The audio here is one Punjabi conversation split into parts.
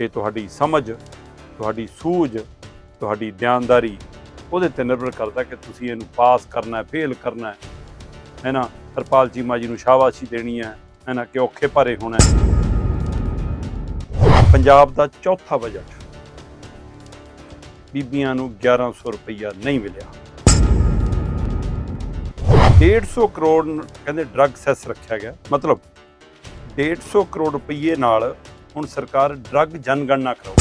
ਇਹ ਤੁਹਾਡੀ ਸਮਝ, ਤੁਹਾਡੀ ਸੂਝ, ਤੁਹਾਡੀ ਧਿਆਨਦਾਰੀ ਉਹਦੇ ਤੇ ਨਿਰਭਰ ਕਰਦਾ ਕਿ ਤੁਸੀਂ ਇਹਨੂੰ ਪਾਸ ਕਰਨਾ ਹੈ ਫੇਲ ਕਰਨਾ ਹੈ। ਹੈ ਨਾ? ਹਰਪਾਲ ਚੀਮਾ ਜੀ ਨੂੰ ਸ਼ਾਬਾਸ਼ੀ ਦੇਣੀ ਹੈ। ਹੈ ਨਾ? ਕਿ ਔਖੇ ਭਾਰੇ ਹੋਣਾ ਪੰਜਾਬ ਦਾ ਚੌਥਾ ਬਜਟ। ਬੀਬੀਆਂ ਨੂੰ 1100 ਰੁਪਈਆ ਨਹੀਂ ਮਿਲਿਆ। 150 ਕਰੋੜ ਕਹਿੰਦੇ ਡਰੱਗ ਸੈਸ ਰੱਖਿਆ ਗਿਆ। ਮਤਲਬ 150 ਕਰੋੜ ਰੁਪਈਏ ਨਾਲ ਹੁਣ ਸਰਕਾਰ ਡਰੱਗ ਜਨਗਣਨਾ ਕਰਾਓ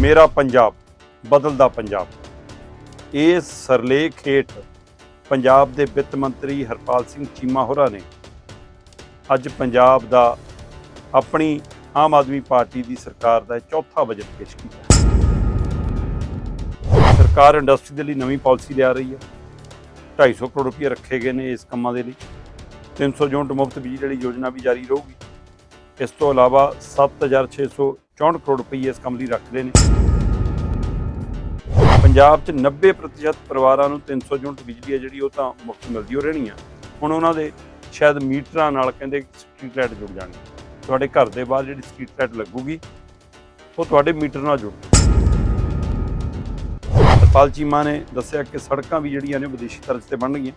ਮੇਰਾ ਪੰਜਾਬ, ਬਦਲਦਾ ਪੰਜਾਬ। ਇਸ ਸਰਲੇਖ ਹੇਠ ਪੰਜਾਬ ਦੇ ਵਿੱਤ ਮੰਤਰੀ ਹਰਪਾਲ ਸਿੰਘ ਚੀਮਾ ਹੋਰਾਂ ਨੇ ਅੱਜ ਪੰਜਾਬ ਦਾ ਆਪਣੀ ਆਮ ਆਦਮੀ ਪਾਰਟੀ ਦੀ ਸਰਕਾਰ ਦਾ ਚੌਥਾ ਬਜਟ ਪੇਸ਼ ਕੀਤਾ ਸਰਕਾਰ ਇੰਡਸਟਰੀ ਦੇ ਲਈ ਨਵੀਂ ਪਾਲਿਸੀ ਲਿਆ ਰਹੀ ਹੈ। 250 ਕਰੋੜ ਰੁਪਏ ਰੱਖੇ ਗਏ ਨੇ ਇਸ ਕੰਮਾਂ ਦੇ ਲਈ। 300 ਯੂਨਿਟ ਮੁਫਤ ਬਿਜਲੀ ਵਾਲੀ ਯੋਜਨਾ ਵੀ ਜਾਰੀ ਰਹੂਗੀ। ਇਸ ਤੋਂ ਇਲਾਵਾ 7664 ਕਰੋੜ ਰੁਪਏ ਇਸ ਕੰਮ ਲਈ ਰੱਖਦੇ ਨੇ। ਪੰਜਾਬ 'ਚ 90% ਪਰਿਵਾਰਾਂ ਨੂੰ 300 ਯੂਨਿਟ ਬਿਜਲੀ ਹੈ ਜਿਹੜੀ ਉਹ ਤਾਂ ਮੁਫਤ ਮਿਲਦੀ ਹੋ ਰਹਿਣੀ ਆ। ਹੁਣ ਉਹਨਾਂ ਦੇ ਸ਼ਾਇਦ ਮੀਟਰਾਂ ਨਾਲ ਕਹਿੰਦੇ ਸਟਰੀਟ ਲਾਈਟ ਜੁੜ ਜਾਣੀ। ਤੁਹਾਡੇ ਘਰ ਦੇ ਬਾਹਰ ਜਿਹੜੀ ਸਟਰੀਟ ਲਾਈਟ ਲੱਗੂਗੀ, ਉਹ ਤੁਹਾਡੇ ਮੀਟਰ ਨਾਲ ਜੁੜ ਹਰਪਾਲ ਚੀਮਾ ਨੇ ਦੱਸਿਆ ਕਿ ਸੜਕਾਂ ਵੀ ਜਿਹੜੀਆਂ ਨੇ ਵਿਦੇਸ਼ੀ ਤਰਜ਼ ਤੇ ਬਣਨਗੀਆਂ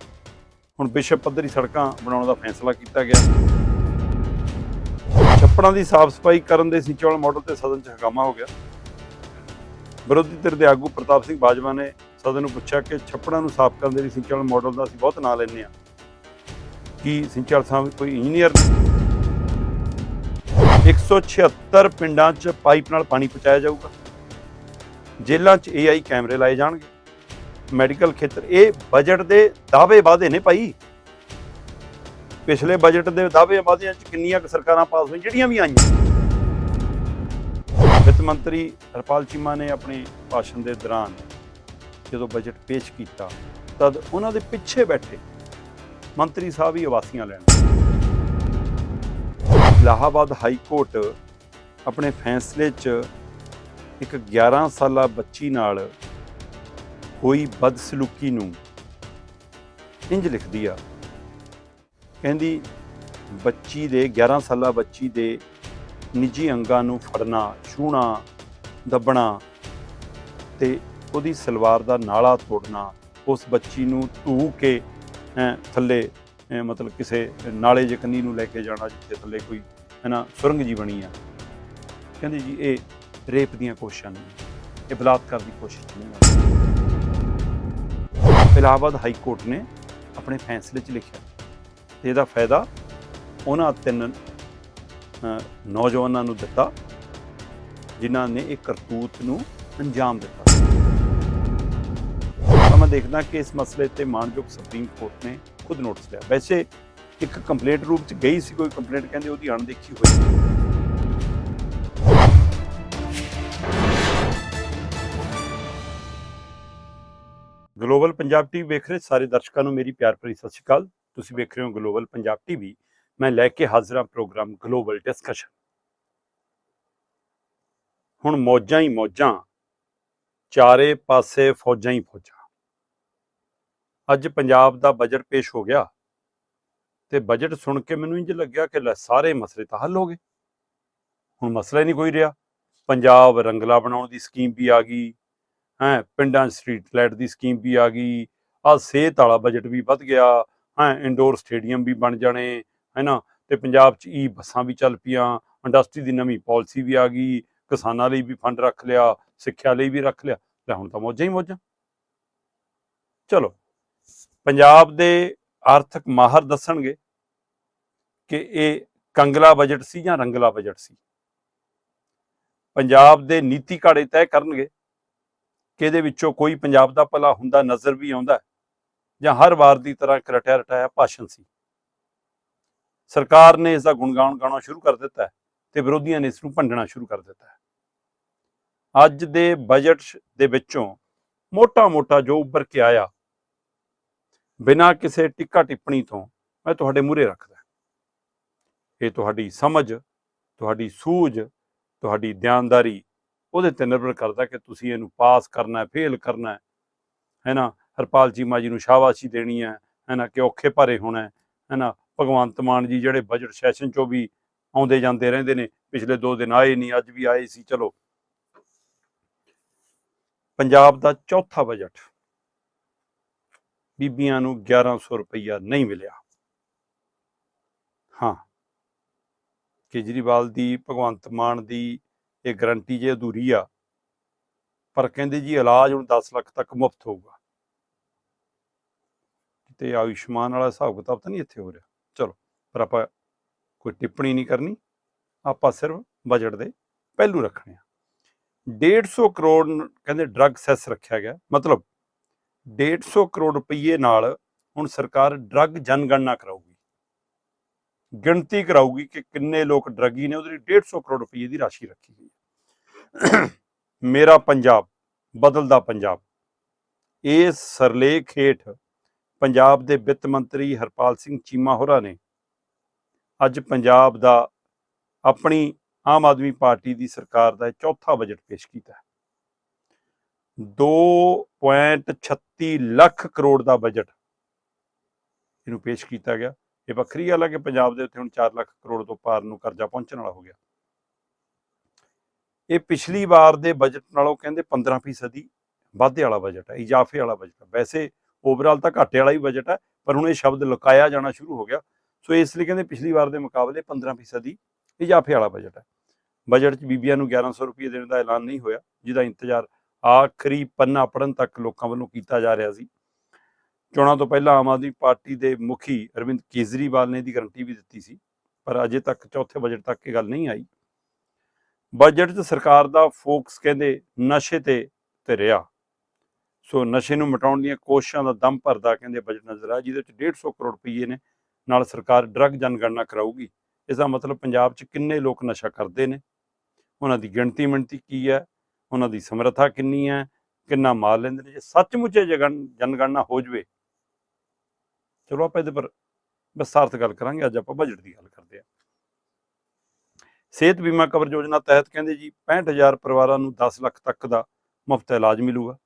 ਹੁਣ ਵਿਸ਼ਵ ਪੱਧਰੀ ਸੜਕਾਂ ਬਣਾਉਣ ਦਾ ਫੈਸਲਾ ਕੀਤਾ ਗਿਆ। ਛੱਪੜਾਂ ਦੀ ਸਾਫ਼ ਸਫ਼ਾਈ ਕਰਨ ਦੇ ਸਿੰਚਾਲ ਮਾਡਲ ਤੇ ਸਦਨ 'ਚ ਹੰਗਾਮਾ ਹੋ ਗਿਆ। ਵਿਰੋਧੀ ਧਿਰ ਦੇ ਆਗੂ ਪ੍ਰਤਾਪ ਸਿੰਘ ਬਾਜਵਾ ਨੇ ਸਦਨ ਨੂੰ ਪੁੱਛਿਆ ਕਿ ਛੱਪੜਾਂ ਨੂੰ ਸਾਫ਼ ਕਰਨ ਦੇ ਲਈ ਸਿੰਚਾਲ ਮਾਡਲ ਦਾ ਅਸੀਂ ਬਹੁਤ ਨਾਂ ਲੈਂਦੇ ਹਾਂ। ਕੀ ਸਿੰਚਾਲ ਸਾਹਿਬ ਕੋਈ ਇੰਜੀਨੀਅਰ ਨੇ? 176 ਪਿੰਡਾਂ 'ਚ ਪਾਈਪ ਨਾਲ ਪਾਣੀ ਪਹੁੰਚਾਇਆ ਜਾਊਗਾ। ਜੇਲ੍ਹਾਂ 'ਚ AI ਕੈਮਰੇ ਲਾਏ ਜਾਣਗੇ। ਮੈਡੀਕਲ ਖੇਤਰ, ਇਹ ਬਜਟ ਦੇ ਦਾਅਵੇ ਵਾਅਦੇ ਨੇ ਭਾਈ। ਪਿਛਲੇ ਬਜਟ ਦੇ ਦਾਅਵੇ ਵਾਅਦਿਆਂ 'ਚ ਕਿੰਨੀਆਂ ਕੁ ਸਰਕਾਰਾਂ ਪਾਸ ਹੋਈਆਂ, ਜਿਹੜੀਆਂ ਵੀ ਆਈਆਂ। ਵਿੱਤ ਮੰਤਰੀ ਹਰਪਾਲ ਚੀਮਾ ਨੇ ਆਪਣੇ ਭਾਸ਼ਣ ਦੇ ਦੌਰਾਨ ਜਦੋਂ ਬਜਟ ਪੇਸ਼ ਕੀਤਾ, ਤਦ ਉਹਨਾਂ ਦੇ ਪਿੱਛੇ ਬੈਠੇ ਮੰਤਰੀ ਸਾਹਿਬ ਹੀ ਆਵਾਸੀਆਂ ਲੈਣ। ਇਲਾਹਾਬਾਦ ਹਾਈ ਕੋਰਟ ਆਪਣੇ ਫੈਸਲੇ 'ਚ ਇੱਕ 11 ਸਾਲਾ ਬੱਚੀ ਨਾਲ ਹੋਈ ਬਦਸਲੂਕੀ ਨੂੰ ਇੰਜ ਲਿਖਦੀ ਆ ਕਹਿੰਦੀ ਬੱਚੀ ਦੇ 11 ਸਾਲਾ ਬੱਚੀ ਦੇ ਨਿੱਜੀ ਅੰਗਾਂ ਨੂੰ ਫੜਨਾ ਛੂਣਾ ਦੱਬਣਾ ਤੇ ਉਹਦੀ ਸਲਵਾਰ ਦਾ ਨਾਲਾ ਤੋੜਨਾ, ਉਸ ਬੱਚੀ ਨੂੰ ਧੂ ਕੇ ਥੱਲੇ ਮਤਲਬ ਕਿਸੇ ਨਾਲੇ ਜਕਨੀ ਨੂੰ ਲੈ ਕੇ ਜਾਣਾ ਜਿੱਥੇ ਥੱਲੇ ਕੋਈ ਹੈ ਨਾ ਸੁਰੰਗ ਜੀ ਬਣੀ ਆ। ਕਹਿੰਦੇ ਜੀ, ਇਹ ਰੇਪ ਦੀਆਂ ਕੋਸ਼ਿਸ਼ਾਂ ਨੇ। ਇਹ ਬਲਾਤਕਾਰ ਦੀ ਕੋਸ਼ਿਸ਼ ਨਹੀਂ ਹੈ ਇਲਾਹਾਬਾਦ ਹਾਈ ਕੋਰਟ ਨੇ ਆਪਣੇ ਫੈਸਲੇ 'ਚ ਲਿਖਿਆ। ਤੇ ਇਹਦਾ ਫਾਇਦਾ ਉਹਨਾਂ ਤਿੰਨ ਨੌਜਵਾਨਾਂ ਨੂੰ ਦਿੱਤਾ, ਜਿਨ੍ਹਾਂ ਨੇ ਇਹ ਕਰਤੂਤ ਨੂੰ ਅੰਜਾਮ ਦਿੱਤਾ। ਮੈਂ ਦੇਖਦਾ ਕਿ ਇਸ ਮਸਲੇ ਤੇ ਮਾਨਯੋਗ ਸੁਪਰੀਮ ਕੋਰਟ ਨੇ ਖੁਦ ਨੋਟਿਸ ਲਿਆ। ਵੈਸੇ ਇੱਕ ਕੰਪਲੇਂਟ ਰੂਪ ਚ ਗਈ ਸੀ, ਕੋਈ ਕੰਪਲੇਂਟ ਕਹਿੰਦੇ ਉਹਦੀ ਅਣਦੇਖੀ ਹੋਈ। ਗਲੋਬਲ ਪੰਜਾਬ ਟੀਵੀ ਵੇਖ ਰਹੇ ਸਾਰੇ ਦਰਸ਼ਕਾਂ ਨੂੰ ਮੇਰੀ ਪਿਆਰ ਭਰੀ ਸਤਿ ਸ਼੍ਰੀ ਅਕਾਲ। ਤੁਸੀਂ ਵੇਖ ਰਹੇ ਹੋ ਗਲੋਬਲ ਪੰਜਾਬ ਟੀਵੀ ਮੈਂ ਲੈ ਕੇ ਹਾਜ਼ਰ ਹਾਂ ਪ੍ਰੋਗਰਾਮ ਗਲੋਬਲ ਡਿਸਕਸ਼ਨ। ਹੁਣ ਮੌਜਾਂ ਹੀ ਮੌਜਾਂ, ਚਾਰੇ ਪਾਸੇ ਫੌਜਾਂ ਹੀ ਫੌਜਾਂ। ਅੱਜ ਪੰਜਾਬ ਦਾ ਬਜਟ ਪੇਸ਼ ਹੋ ਗਿਆ ਤੇ ਬਜਟ ਸੁਣ ਕੇ ਮੈਨੂੰ ਇੰਜ ਲੱਗਿਆ ਕਿ ਲੈ ਸਾਰੇ ਮਸਲੇ ਤਾਂ ਹੱਲ ਹੋ ਗਏ। ਹੁਣ ਮਸਲਾ ਹੀ ਨਹੀਂ ਕੋਈ ਰਿਹਾ। ਪੰਜਾਬ ਰੰਗਲਾ ਬਣਾਉਣ ਦੀ ਸਕੀਮ ਵੀ ਆ ਗਈ, ਹੈ, ਪਿੰਡਾਂ 'ਚ ਸਟਰੀਟ ਲਾਈਟ ਦੀ ਸਕੀਮ ਵੀ ਆ ਗਈ ਆ ਸਿਹਤ ਵਾਲਾ ਬਜਟ ਵੀ ਵੱਧ ਗਿਆ ਹੈ ਇੰਡੋਰ ਸਟੇਡੀਅਮ ਵੀ ਬਣ ਜਾਣੇ ਹੈ ਨਾ ਤੇ ਪੰਜਾਬ 'ਚ ਈ ਬੱਸਾਂ ਵੀ ਚੱਲ ਪਈਆਂ ਇੰਡਸਟਰੀ ਦੀ ਨਵੀਂ ਪਾਲਿਸੀ ਵੀ ਆ ਗਈ, ਕਿਸਾਨਾਂ ਲਈ ਵੀ ਫੰਡ ਰੱਖ ਲਿਆ, ਸਿੱਖਿਆ ਲਈ ਵੀ ਰੱਖ ਲਿਆ। ਲੈ ਹੁਣ ਤਾਂ ਮੌਜਾਂ ਹੀ ਮੌਜਾਂ। ਚਲੋ, ਪੰਜਾਬ ਦੇ ਆਰਥਿਕ ਮਾਹਰ ਦੱਸਣਗੇ ਕਿ ਇਹ ਕੰਗਲਾ ਬਜਟ ਸੀ ਜਾਂ ਰੰਗਲਾ ਬਜਟ ਸੀ। ਪੰਜਾਬ ਦੇ ਨੀਤੀ ਘਾੜੇ ਤੈਅ ਕਰਨਗੇ ਕਿ ਇਹਦੇ ਵਿੱਚੋਂ ਕੋਈ ਪੰਜਾਬ ਦਾ ਭਲਾ ਹੁੰਦਾ, ਨਜ਼ਰ ਵੀ ਆਉਂਦਾ। ਜਾਂ ਹਰ ਵਾਰ ਦੀ ਤਰ੍ਹਾਂ ਇੱਕ ਰਟਿਆ ਰਟਾਇਆ ਭਾਸ਼ਣ ਸੀ। ਸਰਕਾਰ ਨੇ ਇਸ ਦਾ ਗੁਣਗਾਨ ਗਾਉਣਾ ਸ਼ੁਰੂ ਕਰ ਦਿੱਤਾ ਹੈ ਤੇ ਵਿਰੋਧੀਆਂ ਨੇ ਇਸ ਨੂੰ ਭੰਡਣਾ ਸ਼ੁਰੂ ਕਰ ਦਿੱਤਾ ਅੱਜ ਦੇ ਬਜਟ ਦੇ ਵਿੱਚੋਂ ਮੋਟਾ-ਮੋਟਾ ਜੋ ਉੱਭਰ ਕੇ ਆਇਆ, ਬਿਨਾਂ ਕਿਸੇ ਟਿੱਕਾ ਟਿੱਪਣੀ ਤੋਂ ਮੈਂ ਤੁਹਾਡੇ ਮੂਹਰੇ ਰੱਖਦਾ ਇਹ ਤੁਹਾਡੀ ਸਮਝ, ਤੁਹਾਡੀ ਸੂਝ, ਤੁਹਾਡੀ ਧਿਆਨਦਾਰੀ ਉਹਦੇ ਤੇ ਨਿਰਭਰ ਕਰਦਾ ਕਿ ਤੁਸੀਂ ਇਹਨੂੰ ਪਾਸ ਕਰਨਾ ਹੈ, ਫੇਲ ਕਰਨਾ ਹੈ ਹੈ ਨਾ? ਹਰਪਾਲ ਚੀਮਾ ਜੀ ਨੂੰ ਸ਼ਾਬਾਸ਼ੀ ਦੇਣੀ ਹੈ ਹੈ ਨਾ, ਕਿ ਔਖੇ ਭਾਰੇ ਹੋਣਾ ਹੈ ਨਾ। ਭਗਵੰਤ ਮਾਨ ਜੀ ਜਿਹੜੇ ਬਜਟ ਸੈਸ਼ਨ ਚੋਂ ਵੀ ਆਉਂਦੇ ਜਾਂਦੇ ਰਹਿੰਦੇ ਨੇ, ਪਿਛਲੇ 2 ਦਿਨ ਆਏ ਨਹੀਂ, ਅੱਜ ਵੀ ਆਏ ਸੀ, ਚਲੋ। ਪੰਜਾਬ ਦਾ ਚੌਥਾ ਬਜਟ ਬੀਬੀਆਂ ਨੂੰ 1100 ਰੁਪਈਆ ਨਹੀਂ ਮਿਲਿਆ। ਹਾਂ। ਕੇਜਰੀਵਾਲ ਦੀ, ਭਗਵੰਤ ਮਾਨ ਦੀ ਇਹ ਗਰੰਟੀ ਜੇ ਅਧੂਰੀ ਆ, ਪਰ ਕਹਿੰਦੇ ਜੀ ਇਲਾਜ ਹੁਣ 10 ਲੱਖ ਤੱਕ ਮੁਫਤ ਹੋਊਗਾ। ਤੇ ਆਯੁਸ਼ਮਾਨ ਵਾਲਾ ਹਿਸਾਬ ਕਿਤਾਬ ਤਾਂ ਨਹੀਂ ਇੱਥੇ ਹੋ ਰਿਹਾ। ਚਲੋ, ਪਰ ਆਪਾਂ ਕੋਈ ਟਿੱਪਣੀ ਨਹੀਂ ਕਰਨੀ। ਆਪਾਂ ਸਿਰਫ ਬਜਟ ਦੇ ਪਹਿਲੂ ਰੱਖਣੇ ਆ। 150 ਕਰੋੜ ਕਹਿੰਦੇ ਡਰੱਗ ਸੈਸ ਰੱਖਿਆ ਗਿਆ। ਮਤਲਬ 150 ਕਰੋੜ ਰੁਪਏ ਨਾਲ ਹੁਣ ਸਰਕਾਰ ਡਰੱਗ ਜਨਗਣਨਾ ਕਰਾਊਗੀ। ਗਿਣਤੀ ਕਰਾਊਗੀ ਕਿ ਕਿੰਨੇ ਲੋਕ ਡਰੱਗੀ ਨੇ, ਉਹਦੇ ਲਈ 150 ਕਰੋੜ ਰੁਪਏ ਦੀ ਰਾਸ਼ੀ ਰੱਖੀ ਗਈ ਹੈ। ਮੇਰਾ ਪੰਜਾਬ, ਬਦਲਦਾ ਪੰਜਾਬ। ਇਹ ਸਰਲੇਖ ਹੇਠ ਪੰਜਾਬ ਦੇ ਵਿੱਤ ਮੰਤਰੀ ਹਰਪਾਲ ਸਿੰਘ ਚੀਮਾ ਹੋਰਾਂ ਨੇ ਅੱਜ ਪੰਜਾਬ ਦਾ ਆਪਣੀ ਆਮ ਆਦਮੀ ਪਾਰਟੀ ਦੀ ਸਰਕਾਰ ਦਾ ਚੌਥਾ ਬਜਟ ਪੇਸ਼ ਕੀਤਾ ਹੈ। 2.36 ਲੱਖ ਕਰੋੜ ਦਾ ਬਜਟ ਇਹਨੂੰ ਪੇਸ਼ ਕੀਤਾ ਗਿਆ। ਇਹ ਵੱਖਰੀ ਗੱਲ ਹੈ ਕਿ ਪੰਜਾਬ ਦੇ ਉੱਤੇ ਹੁਣ 4 ਲੱਖ ਕਰੋੜ ਤੋਂ ਪਾਰ ਨੂੰ ਕਰਜ਼ਾ ਪਹੁੰਚਣ ਵਾਲਾ ਹੋ ਗਿਆ। ਇਹ ਪਿਛਲੀ ਵਾਰ ਦੇ ਬਜਟ ਨਾਲੋਂ ਕਹਿੰਦੇ 15% ਦੀ ਵਾਧੇ ਵਾਲਾ ਬਜਟ ਹੈ, ਇਜ਼ਾਫੇ ਵਾਲਾ ਬਜਟ ਹੈ। ਵੈਸੇ ਓਵਰਆਲ ਤਾਂ ਘਾਟੇ ਵਾਲਾ ਹੀ ਬਜਟ ਹੈ, ਪਰ ਹੁਣ ਇਹ ਸ਼ਬਦ ਲੁਕਾਇਆ ਜਾਣਾ ਸ਼ੁਰੂ ਹੋ ਗਿਆ। ਸੋ ਇਸ ਲਈ ਕਹਿੰਦੇ ਪਿਛਲੀ ਵਾਰ ਦੇ ਮੁਕਾਬਲੇ 15% ਦੀ ਇਜ਼ਾਫੇ ਵਾਲਾ ਬਜਟ ਹੈ। ਬਜਟ 'ਚ ਬੀਬੀਆਂ ਨੂੰ 1100 ਰੁਪਏ ਦੇਣ ਦਾ ਐਲਾਨ ਨਹੀਂ ਹੋਇਆ, ਜਿਹਦਾ ਇੰਤਜ਼ਾਰ ਆਖਰੀ ਪੰਨਾ ਪੜਨ ਤੱਕ ਲੋਕਾਂ ਵੱਲੋਂ ਕੀਤਾ ਜਾ ਰਿਹਾ ਸੀ। ਚੋਣਾਂ ਤੋਂ ਪਹਿਲਾਂ ਆਮ ਆਦਮੀ ਪਾਰਟੀ ਦੇ ਮੁਖੀ ਅਰਵਿੰਦ ਕੇਜਰੀਵਾਲ ਨੇ ਇਹਦੀ ਗਰੰਟੀ ਵੀ ਦਿੱਤੀ ਸੀ, ਪਰ ਅਜੇ ਤੱਕ ਚੌਥੇ ਬਜਟ ਤੱਕ ਇਹ ਗੱਲ ਨਹੀਂ ਆਈ। ਬਜਟ 'ਚ ਸਰਕਾਰ ਦਾ ਫੋਕਸ ਕਹਿੰਦੇ ਨਸ਼ੇ ਤੇ ਤੇ ਰਿਹਾ। ਸੋ ਨਸ਼ੇ ਨੂੰ ਮਿਟਾਉਣ ਦੀਆਂ ਕੋਸ਼ਿਸ਼ਾਂ ਦਾ ਦਮ ਭਰਦਾ ਕਹਿੰਦੇ ਬਜਟ ਨਜ਼ਰ ਆ, ਜਿਹਦੇ ਵਿੱਚ 150 ਕਰੋੜ ਰੁਪਏ ਨੇ, ਨਾਲ ਸਰਕਾਰ ਡਰੱਗ ਜਨਗਣਨਾ ਕਰਾਊਗੀ। ਇਸ ਦਾ ਮਤਲਬ ਪੰਜਾਬ 'ਚ ਕਿੰਨੇ ਲੋਕ ਨਸ਼ਾ ਕਰਦੇ ਨੇ? ਉਹਨਾਂ ਦੀ ਗਿਣਤੀ ਮਿਣਤੀ ਕੀ ਹੈ? ਉਹਨਾਂ ਦੀ ਸਮਰੱਥਾ ਕਿੰਨੀ ਹੈ? ਕਿੰਨਾ ਮਾਲ ਲੈਂਦੇ ਨੇ? ਜੇ ਸੱਚਮੁੱਚ ਇਹ ਜਨਗਣਨਾ ਹੋ ਜਵੇ, ਚਲੋ ਆਪਾਂ ਇਹਦੇ ਪਰ ਵਿਸਥਾਰਤ ਗੱਲ ਕਰਾਂਗੇ, ਅੱਜ ਆਪਾਂ ਬਜਟ ਦੀ ਗੱਲ ਕਰਦੇ ਹਾਂ। ਸਿਹਤ ਬੀਮਾ ਕਵਰ ਯੋਜਨਾ ਤਹਿਤ ਕਹਿੰਦੇ ਜੀ 65000 ਪਰਿਵਾਰਾਂ ਨੂੰ 10 ਲੱਖ ਤੱਕ ਦਾ ਮੁਫਤ ਇਲਾਜ ਮਿਲੂਗਾ।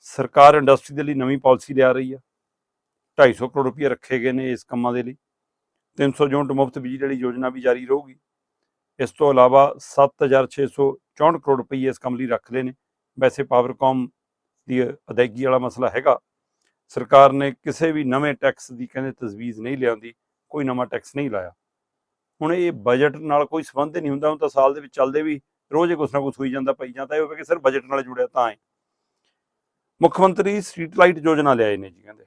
ਸਰਕਾਰ ਇੰਡਸਟਰੀ ਦੇ ਲਈ ਨਵੀਂ ਪਾਲਿਸੀ ਲਿਆ ਰਹੀ ਆ। 250 ਕਰੋੜ ਰੁਪਏ ਰੱਖੇ ਗਏ ਨੇ ਇਸ ਕੰਮਾਂ ਦੇ ਲਈ। 300 ਯੂਨਿਟ ਮੁਫਤ ਬਿਜਲੀ ਵਾਲੀ ਯੋਜਨਾ ਵੀ ਜਾਰੀ ਰਹੂਗੀ। ਇਸ ਤੋਂ ਇਲਾਵਾ 7664 ਕਰੋੜ ਰੁਪਏ ਇਸ ਕੰਮ ਲਈ ਰੱਖ ਲਏ ਨੇ। ਵੈਸੇ ਪਾਵਰਕਾਮ ਦੀ ਅਦਾਇਗੀ ਵਾਲਾ ਮਸਲਾ ਹੈਗਾ। ਸਰਕਾਰ ਨੇ ਕਿਸੇ ਵੀ ਨਵੇਂ ਟੈਕਸ ਦੀ ਕਹਿੰਦੇ ਤਜਵੀਜ਼ ਨਹੀਂ ਲਿਆਂਦੀ, ਕੋਈ ਨਵਾਂ ਟੈਕਸ ਨਹੀਂ ਲਾਇਆ। ਹੁਣ ਇਹ ਬਜਟ ਨਾਲ ਕੋਈ ਸੰਬੰਧ ਨਹੀਂ ਹੁੰਦਾ। ਹੁਣ ਤਾਂ ਸਾਲ ਦੇ ਵਿੱਚ ਚੱਲਦੇ ਵੀ ਰੋਜ਼ ਕੁਛ ਨਾ ਕੁਛ ਹੋਈ ਜਾਂਦਾ, ਪਈ ਜਾਂਦਾ। ਇਹ ਹੋਵੇ ਕਿ ਸਿਰਫ ਬਜਟ ਨਾਲ ਜੁੜਿਆ ਤਾਂ ਹੈ। ਮੁੱਖ ਮੰਤਰੀ ਸਟਰੀਟ ਲਾਈਟ ਯੋਜਨਾ ਲਿਆਏ ਨੇ ਜੀ ਕਹਿੰਦੇ।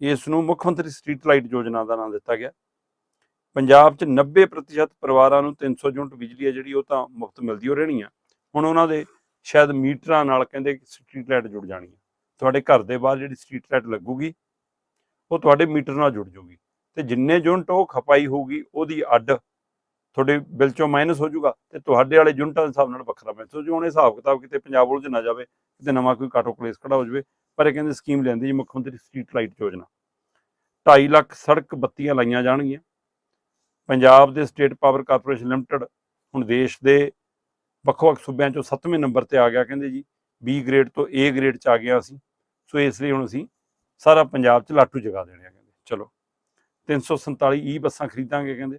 ਇਸ ਨੂੰ ਮੁੱਖ ਮੰਤਰੀ ਸਟਰੀਟ ਲਾਈਟ ਯੋਜਨਾ ਦਾ ਨਾਮ ਦਿੱਤਾ ਗਿਆ। ਪੰਜਾਬ 'ਚ 90% ਪਰਿਵਾਰਾਂ ਨੂੰ 300 ਯੂਨਿਟ ਬਿਜਲੀ ਹੈ ਜਿਹੜੀ ਉਹ ਤਾਂ ਮੁਫਤ ਮਿਲਦੀ ਹੋ ਰਹਿਣੀ ਆ। ਹੁਣ ਉਹਨਾਂ ਦੇ ਸ਼ਾਇਦ ਮੀਟਰਾਂ ਨਾਲ ਕਹਿੰਦੇ ਸਟਰੀਟ ਲਾਈਟ ਜੁੜ ਜਾਣੀ ਹੈ ਤੁਹਾਡੇ ਘਰ ਦੇ ਬਾਹਰ ਜਿਹੜੀ ਸਟਰੀਟ ਲਾਈਟ ਲੱਗੂਗੀ, ਉਹ ਤੁਹਾਡੇ ਮੀਟਰ ਨਾਲ ਜੁੜ ਜੂਗੀ। ਤੇ ਜਿੰਨੇ ਯੂਨਿਟ ਉਹ ਖਪਾਈ ਹੋਊਗੀ, ਉਹਦੀ ਅੱਡ ਤੁਹਾਡੇ ਬਿੱਲ ਚੋਂ ਮਾਈਨਸ ਹੋ ਜਾਊਗਾ ਤੇ ਤੁਹਾਡੇ ਵਾਲੇ ਯੂਨਿਟਾਂ ਦੇ ਹਿਸਾਬ ਨਾਲ ਵੱਖਰਾ ਮਿਲ ਜੋ ਹੁਣ ਹਿਸਾਬ ਕਿਤਾਬ ਕਿਤੇ ਪੰਜਾਬ ਉਲਝ ਨਾ ਜਾਵੇ, ਕਿਤੇ ਨਵਾਂ ਕੋਈ ਕਾਟੋ ਕਲੇਸ ਖੜਾ ਹੋ ਜਾਵੇ, ਪਰ ਇਹ ਕਹਿੰਦੇ ਸਕੀਮ ਲੈਂਦੀ ਜੀ ਮੁੱਖ ਮੰਤਰੀ ਸਟਰੀਟ ਲਾਈਟ ਯੋਜਨਾ। 2.5 ਲੱਖ ਸੜਕ ਬੱਤੀਆਂ ਲਾਈਆਂ ਜਾਣਗੀਆਂ। ਪੰਜਾਬ ਦੇ ਸਟੇਟ ਪਾਵਰ ਕਾਰਪੋਰੇਸ਼ਨ ਲਿਮਟਿਡ ਹੁਣ ਦੇਸ਼ ਦੇ ਵੱਖ-ਵੱਖ ਸੂਬਿਆਂ ਚੋਂ 7ਵੇਂ ਨੰਬਰ ਤੇ ਆ ਗਿਆ, ਕਹਿੰਦੇ ਜੀ, B ਗ੍ਰੇਡ ਤੋਂ A ਗ੍ਰੇਡ ਚ ਆ ਗਿਆ ਅਸੀਂ। ਸੋ ਇਸ ਲਈ ਹੁਣ ਅਸੀਂ ਸਾਰਾ ਪੰਜਾਬ ਚ ਲਾਟੂ ਜਗਾ ਦੇਣੇ ਆ, ਕਹਿੰਦੇ। ਚਲੋ 347 ਈ e ਬੱਸਾਂ ਖਰੀਦਾਂਗੇ, ਕਹਿੰਦੇ।